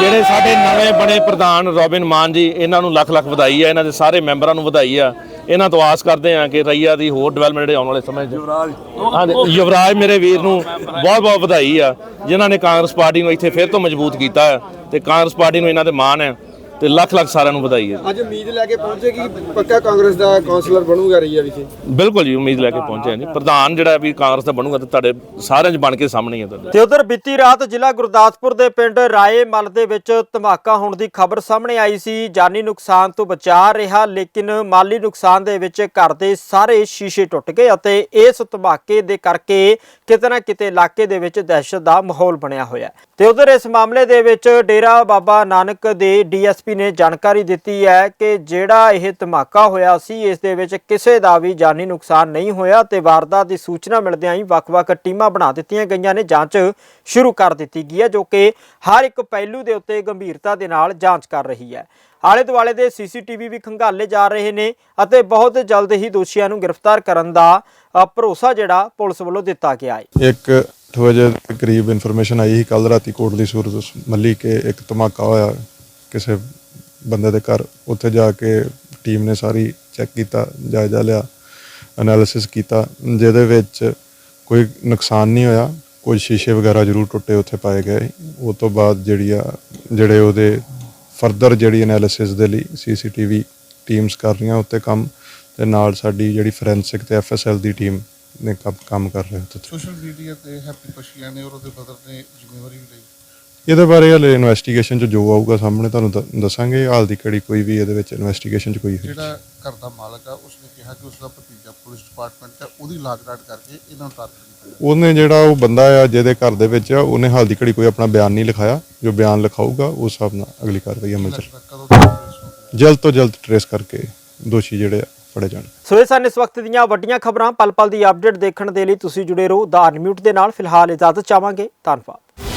ਜਿਹੜੇ ਸਾਡੇ ਨਵੇਂ ਬਣੇ ਪ੍ਰਧਾਨ ਰੋਬਿਨ ਮਾਨ ਜੀ ਇਹਨਾਂ ਨੂੰ ਲੱਖ ਲੱਖ ਵਧਾਈ ਹੈ ਇਹਨਾਂ ਦੇ ਸਾਰੇ ਮੈਂਬਰਾਂ ਨੂੰ ਵਧਾਈ ਆ ਇਹਨਾਂ ਤੋਂ ਆਸ ਕਰਦੇ ਹਾਂ ਕਿ ਰਈਆ ਦੀ ਹੋਰ ਡਿਵੈਲਪਮੈਂਟ ਜਿਹੜੇ ਆਉਣ ਵਾਲੇ ਸਮੇਂ 'ਚ। ਯੁਵਰਾਜ। ਯੁਵਰਾਜ ਮੇਰੇ ਵੀਰ ਨੂੰ ਬਹੁਤ ਬਹੁਤ ਵਧਾਈ ਆ ਜਿਨ੍ਹਾਂ ਨੇ ਕਾਂਗਰਸ ਪਾਰਟੀ ਨੂੰ ਇੱਥੇ ਫਿਰ ਤੋਂ ਮਜ਼ਬੂਤ ਕੀਤਾ ਹੈ। ਤੇ ਕਾਂਗਰਸ ਪਾਰਟੀ ਨੂੰ ਇਹਨਾਂ ਦੇ ਮਾਣ ਹੈ। ਤੇ ਲੱਖ ਲੱਖ ਸਾਰਿਆਂ ਨੂੰ ਵਧਾਈ ਹੈ ਅੱਜ ਉਮੀਦ ਲੈ ਕੇ ਪਹੁੰਚੇ ਕਿ ਪੱਕਾ ਕਾਂਗਰਸ ਦਾ ਕਾਉਂਸਲਰ ਬਣੂਗਾ ਰਈਆ ਵਿਖੇ? ਬਿਲਕੁਲ ਜੀ ਉਮੀਦ ਲੈ ਕੇ ਪਹੁੰਚੇ ਹਾਂ ਜੀ। ਪ੍ਰਧਾਨ ਜਿਹੜਾ ਵੀ ਕਾਂਗਰਸ ਦਾ ਬਣੂਗਾ ਤੇ ਤੁਹਾਡੇ ਸਾਰਿਆਂ 'ਚ ਬਣ ਕੇ ਸਾਹਮਣੇ ਹੀ ਹੈ ਤੁਹਾਡੇ। ਤੇ ਉਧਰ ਬੀਤੀ ਰਾਤ ਜ਼ਿਲ੍ਹਾ ਗੁਰਦਾਸਪੁਰ ਦੇ ਪਿੰਡ ਰਾਏ ਮਲ ਦੇ ਵਿੱਚ ਧਮਾਕਾ ਹੋਣ ਦੀ ਖਬਰ ਸਾਹਮਣੇ ਆਈ ਸੀ। ਜਾਨੀ ਨੁਕਸਾਨ ਤੋਂ ਬਚਾ ਰਿਹਾ ਲੇਕਿਨ ਮਾਲੀ ਨੁਕਸਾਨ ਦੇ ਵਿੱਚ ਘਰ ਦੇ ਸਾਰੇ ਸ਼ੀਸ਼ੇ ਟੁੱਟ ਗਏ ਅਤੇ ਇਸ ਧਮਾਕੇ ਦੇ ਕਰਕੇ ਕਿਤੇ ਨਾ ਕਿਤੇ ਇਲਾਕੇ ਦੇ ਵਿੱਚ ਦਹਿਸ਼ਤ ਦਾ ਮਾਹੌਲ ਬਣਿਆ ਹੋਇਆ ਹੈ। ਤੇ ਉਧਰ ਇਸ ਮਾਮਲੇ ਦੇ ਵਿੱਚ ਡੇਰਾ ਬਾਬਾ ਨਾਨਕ ਦੇ ਡੀਐਸਪੀ ਨੇ ਜਾਣਕਾਰੀ ਦਿੱਤੀ ਹੈ ਕਿ ਜਿਹੜਾ ਇਹ ਧਮਾਕਾ ਹੋਇਆ ਸੀ, ਇਸ ਦੇ ਵਿੱਚ ਕਿਸੇ ਦਾ ਵੀ ਜਾਨੀ ਨੁਕਸਾਨ ਨਹੀਂ ਹੋਇਆ ਤੇ ਵਾਰਦਾਤ ਦੀ ਸੂਚਨਾ ਮਿਲਦਿਆਂ ਹੀ ਵੱਖ-ਵੱਖ ਟੀਮਾਂ ਬਣਾ ਦਿੱਤੀਆਂ ਗਈਆਂ ਨੇ, ਜਾਂਚ ਸ਼ੁਰੂ ਕਰ ਦਿੱਤੀ ਗਈ ਹੈ, ਜੋ ਕਿ ਹਰ ਇੱਕ ਪਹਿਲੂ ਦੇ ਉੱਤੇ ਗੰਭੀਰਤਾ ਦੇ ਨਾਲ ਜਾਂਚ ਕਰ ਰਹੀ ਹੈ। ਆਲੇ ਦੁਆਲੇ ਦੇ ਸੀਸੀਟੀਵੀ ਵੀ ਖੰਗਾਲੇ ਜਾ ਰਹੇ ਨੇ ਅਤੇ ਬਹੁਤ ਜਲਦ ਹੀ ਦੋਸ਼ੀਆਂ ਨੂੰ ਗ੍ਰਿਫਤਾਰ ਕਰਨ ਦਾ ਭਰੋਸਾ ਜਿਹੜਾ ਪੁਲਿਸ ਵੱਲੋਂ ਦਿੱਤਾ ਗਿਆ ਹੈ। ਇੱਕ ਅੱਠ ਵਜੇ ਦੇ ਕਰੀਬ ਇਨਫੋਰਮੇਸ਼ਨ ਆਈ ਸੀ ਕੱਲ ਰਾਤੀ ਕੋਟਲੀ ਸੂਰਤ ਮੱਲੀ ਕੇ ਇੱਕ ਧਮਾਕਾ ਹੋਇਆ, ਕਿਸੇ ਬੰਦੇ ਦੇ ਘਰ, ਉੱਥੇ ਜਾ ਕੇ ਟੀਮ ਨੇ ਸਾਰੀ ਚੈੱਕ ਕੀਤਾ, ਜਾਇਜ਼ਾ ਲਿਆ ਐਨਾਲਿਸਿਸ ਕੀਤਾ, ਜਿਹਦੇ ਵਿੱਚ ਕੋਈ ਨੁਕਸਾਨ ਨਹੀਂ ਹੋਇਆ ਕੁਝ ਸ਼ੀਸ਼ੇ ਵਗੈਰਾ ਜ਼ਰੂਰ ਟੁੱਟੇ ਉੱਥੇ ਪਾਏ ਗਏ। ਉਹ ਤੋਂ ਬਾਅਦ ਜਿਹੜੀ ਆ, ਜਿਹੜੇ ਉਹਦੇ ਫਰਦਰ ਜਿਹੜੀ ਐਨਾਲਿਸਿਸ ਦੇ ਲਈ ਸੀਸੀਟੀਵੀ ਟੀਮਸ ਕਰ ਰਹੀਆਂ ਉੱਤੇ ਕੰਮ, ਤੇ ਨਾਲ ਸਾਡੀ ਜਿਹੜੀ ਫੋਰੈਂਸਿਕ ਤੇ ਐਫਐਸਐਲ ਦੀ ਟੀਮ ਨੇ ਕੰਮ ਕੰਮ ਕਰ ਰਹੇ ਉੱਥੇ। ਸੋਸ਼ਲ ਮੀਡੀਆ ਤੇ ਹੈਪੀ ਪਸ਼ੀਆ ਨੇ ਔਰ ਉਹਦੇ ਬਦਰ ਨੇ ਜ਼ਿੰਮੇਵਾਰੀ ਵੀ ਲਈ। ਇਹਦੇ ਬਾਰੇ ਹਲੇ ਇਨਵੈਸਟੀਗੇਸ਼ਨ ਚ ਜੋ ਆਊਗਾ ਸਾਹਮਣੇ ਤੁਹਾਨੂੰ ਦ- ਦੱਸਾਂਗੇ ਹਾਲ ਦੀ ਘੜੀ ਕੋਈ ਵੀ ਇਹਦੇ ਵਿੱਚ ਇਨਵੈਸਟੀਗੇਸ਼ਨ ਚ ਕੋਈ ਜਿਹੜਾ ਘਰ ਦਾ ਮਾਲਕ ਆ ਉਸਨੇ ਕਿਹਾ ਕਿ ਉਸਦਾ ਭਤੀਜਾ ਪੁਲਿਸ ਡਿਪਾਰਟਮੈਂਟ ਹੈ ਉਹਦੀ ਲਾਗਰਾਟ ਕਰਕੇ ਇਹਨਾਂ ਨੂੰ ਟਾਰਗੇਟ ਕੀਤਾ ਉਹਨੇ ਜਿਹੜਾ ਉਹ ਬੰਦਾ ਆ ਜਿਹਦੇ ਘਰ ਦੇ ਵਿੱਚ ਆ ਉਹਨੇ ਹਾਲ ਦੀ ਘੜੀ ਕੋਈ ਆਪਣਾ ਬਿਆਨ ਨਹੀਂ ਲਿਖਾਇਆ। ਜੋ ਬਿਆਨ ਲਿਖਾਊਗਾ ਉਸ ਹਿਸਾਬ ਨਾਲ ਅਗਲੀ ਕਾਰਵਾਈ ਅਮਲ ਚ ਲੱਗਦਾ ਕਦੋਂ ਤੱਕ ਪੁਲਿਸ ਨੂੰ ਜਲਦ ਤੋਂ ਜਲਦ ਟਰੇਸ ਕਰਕੇ ਦੋਸ਼ੀ ਜਿਹੜੇ ਆ ਫੜੇ ਜਾਣ। ਸੋ ਇਹ ਸਨ ਇਸ ਵਕਤ ਦੀਆਂ ਵੱਡੀਆਂ ਖਬਰਾਂ ਪਲ ਪਲ ਦੀ ਅਪਡੇਟ ਦੇਖਣ ਦੇ ਲਈ ਤੁਸੀਂ ਜੁੜੇ ਰਹੋ ਦਾ ਅਨਮਿਊਟ ਦੇ ਨਾਲ। ਫਿਲਹਾਲ ਇਜਾਜ਼ਤ ਚਾਹਾਂਗੇ। ਧੰਨਵਾਦ।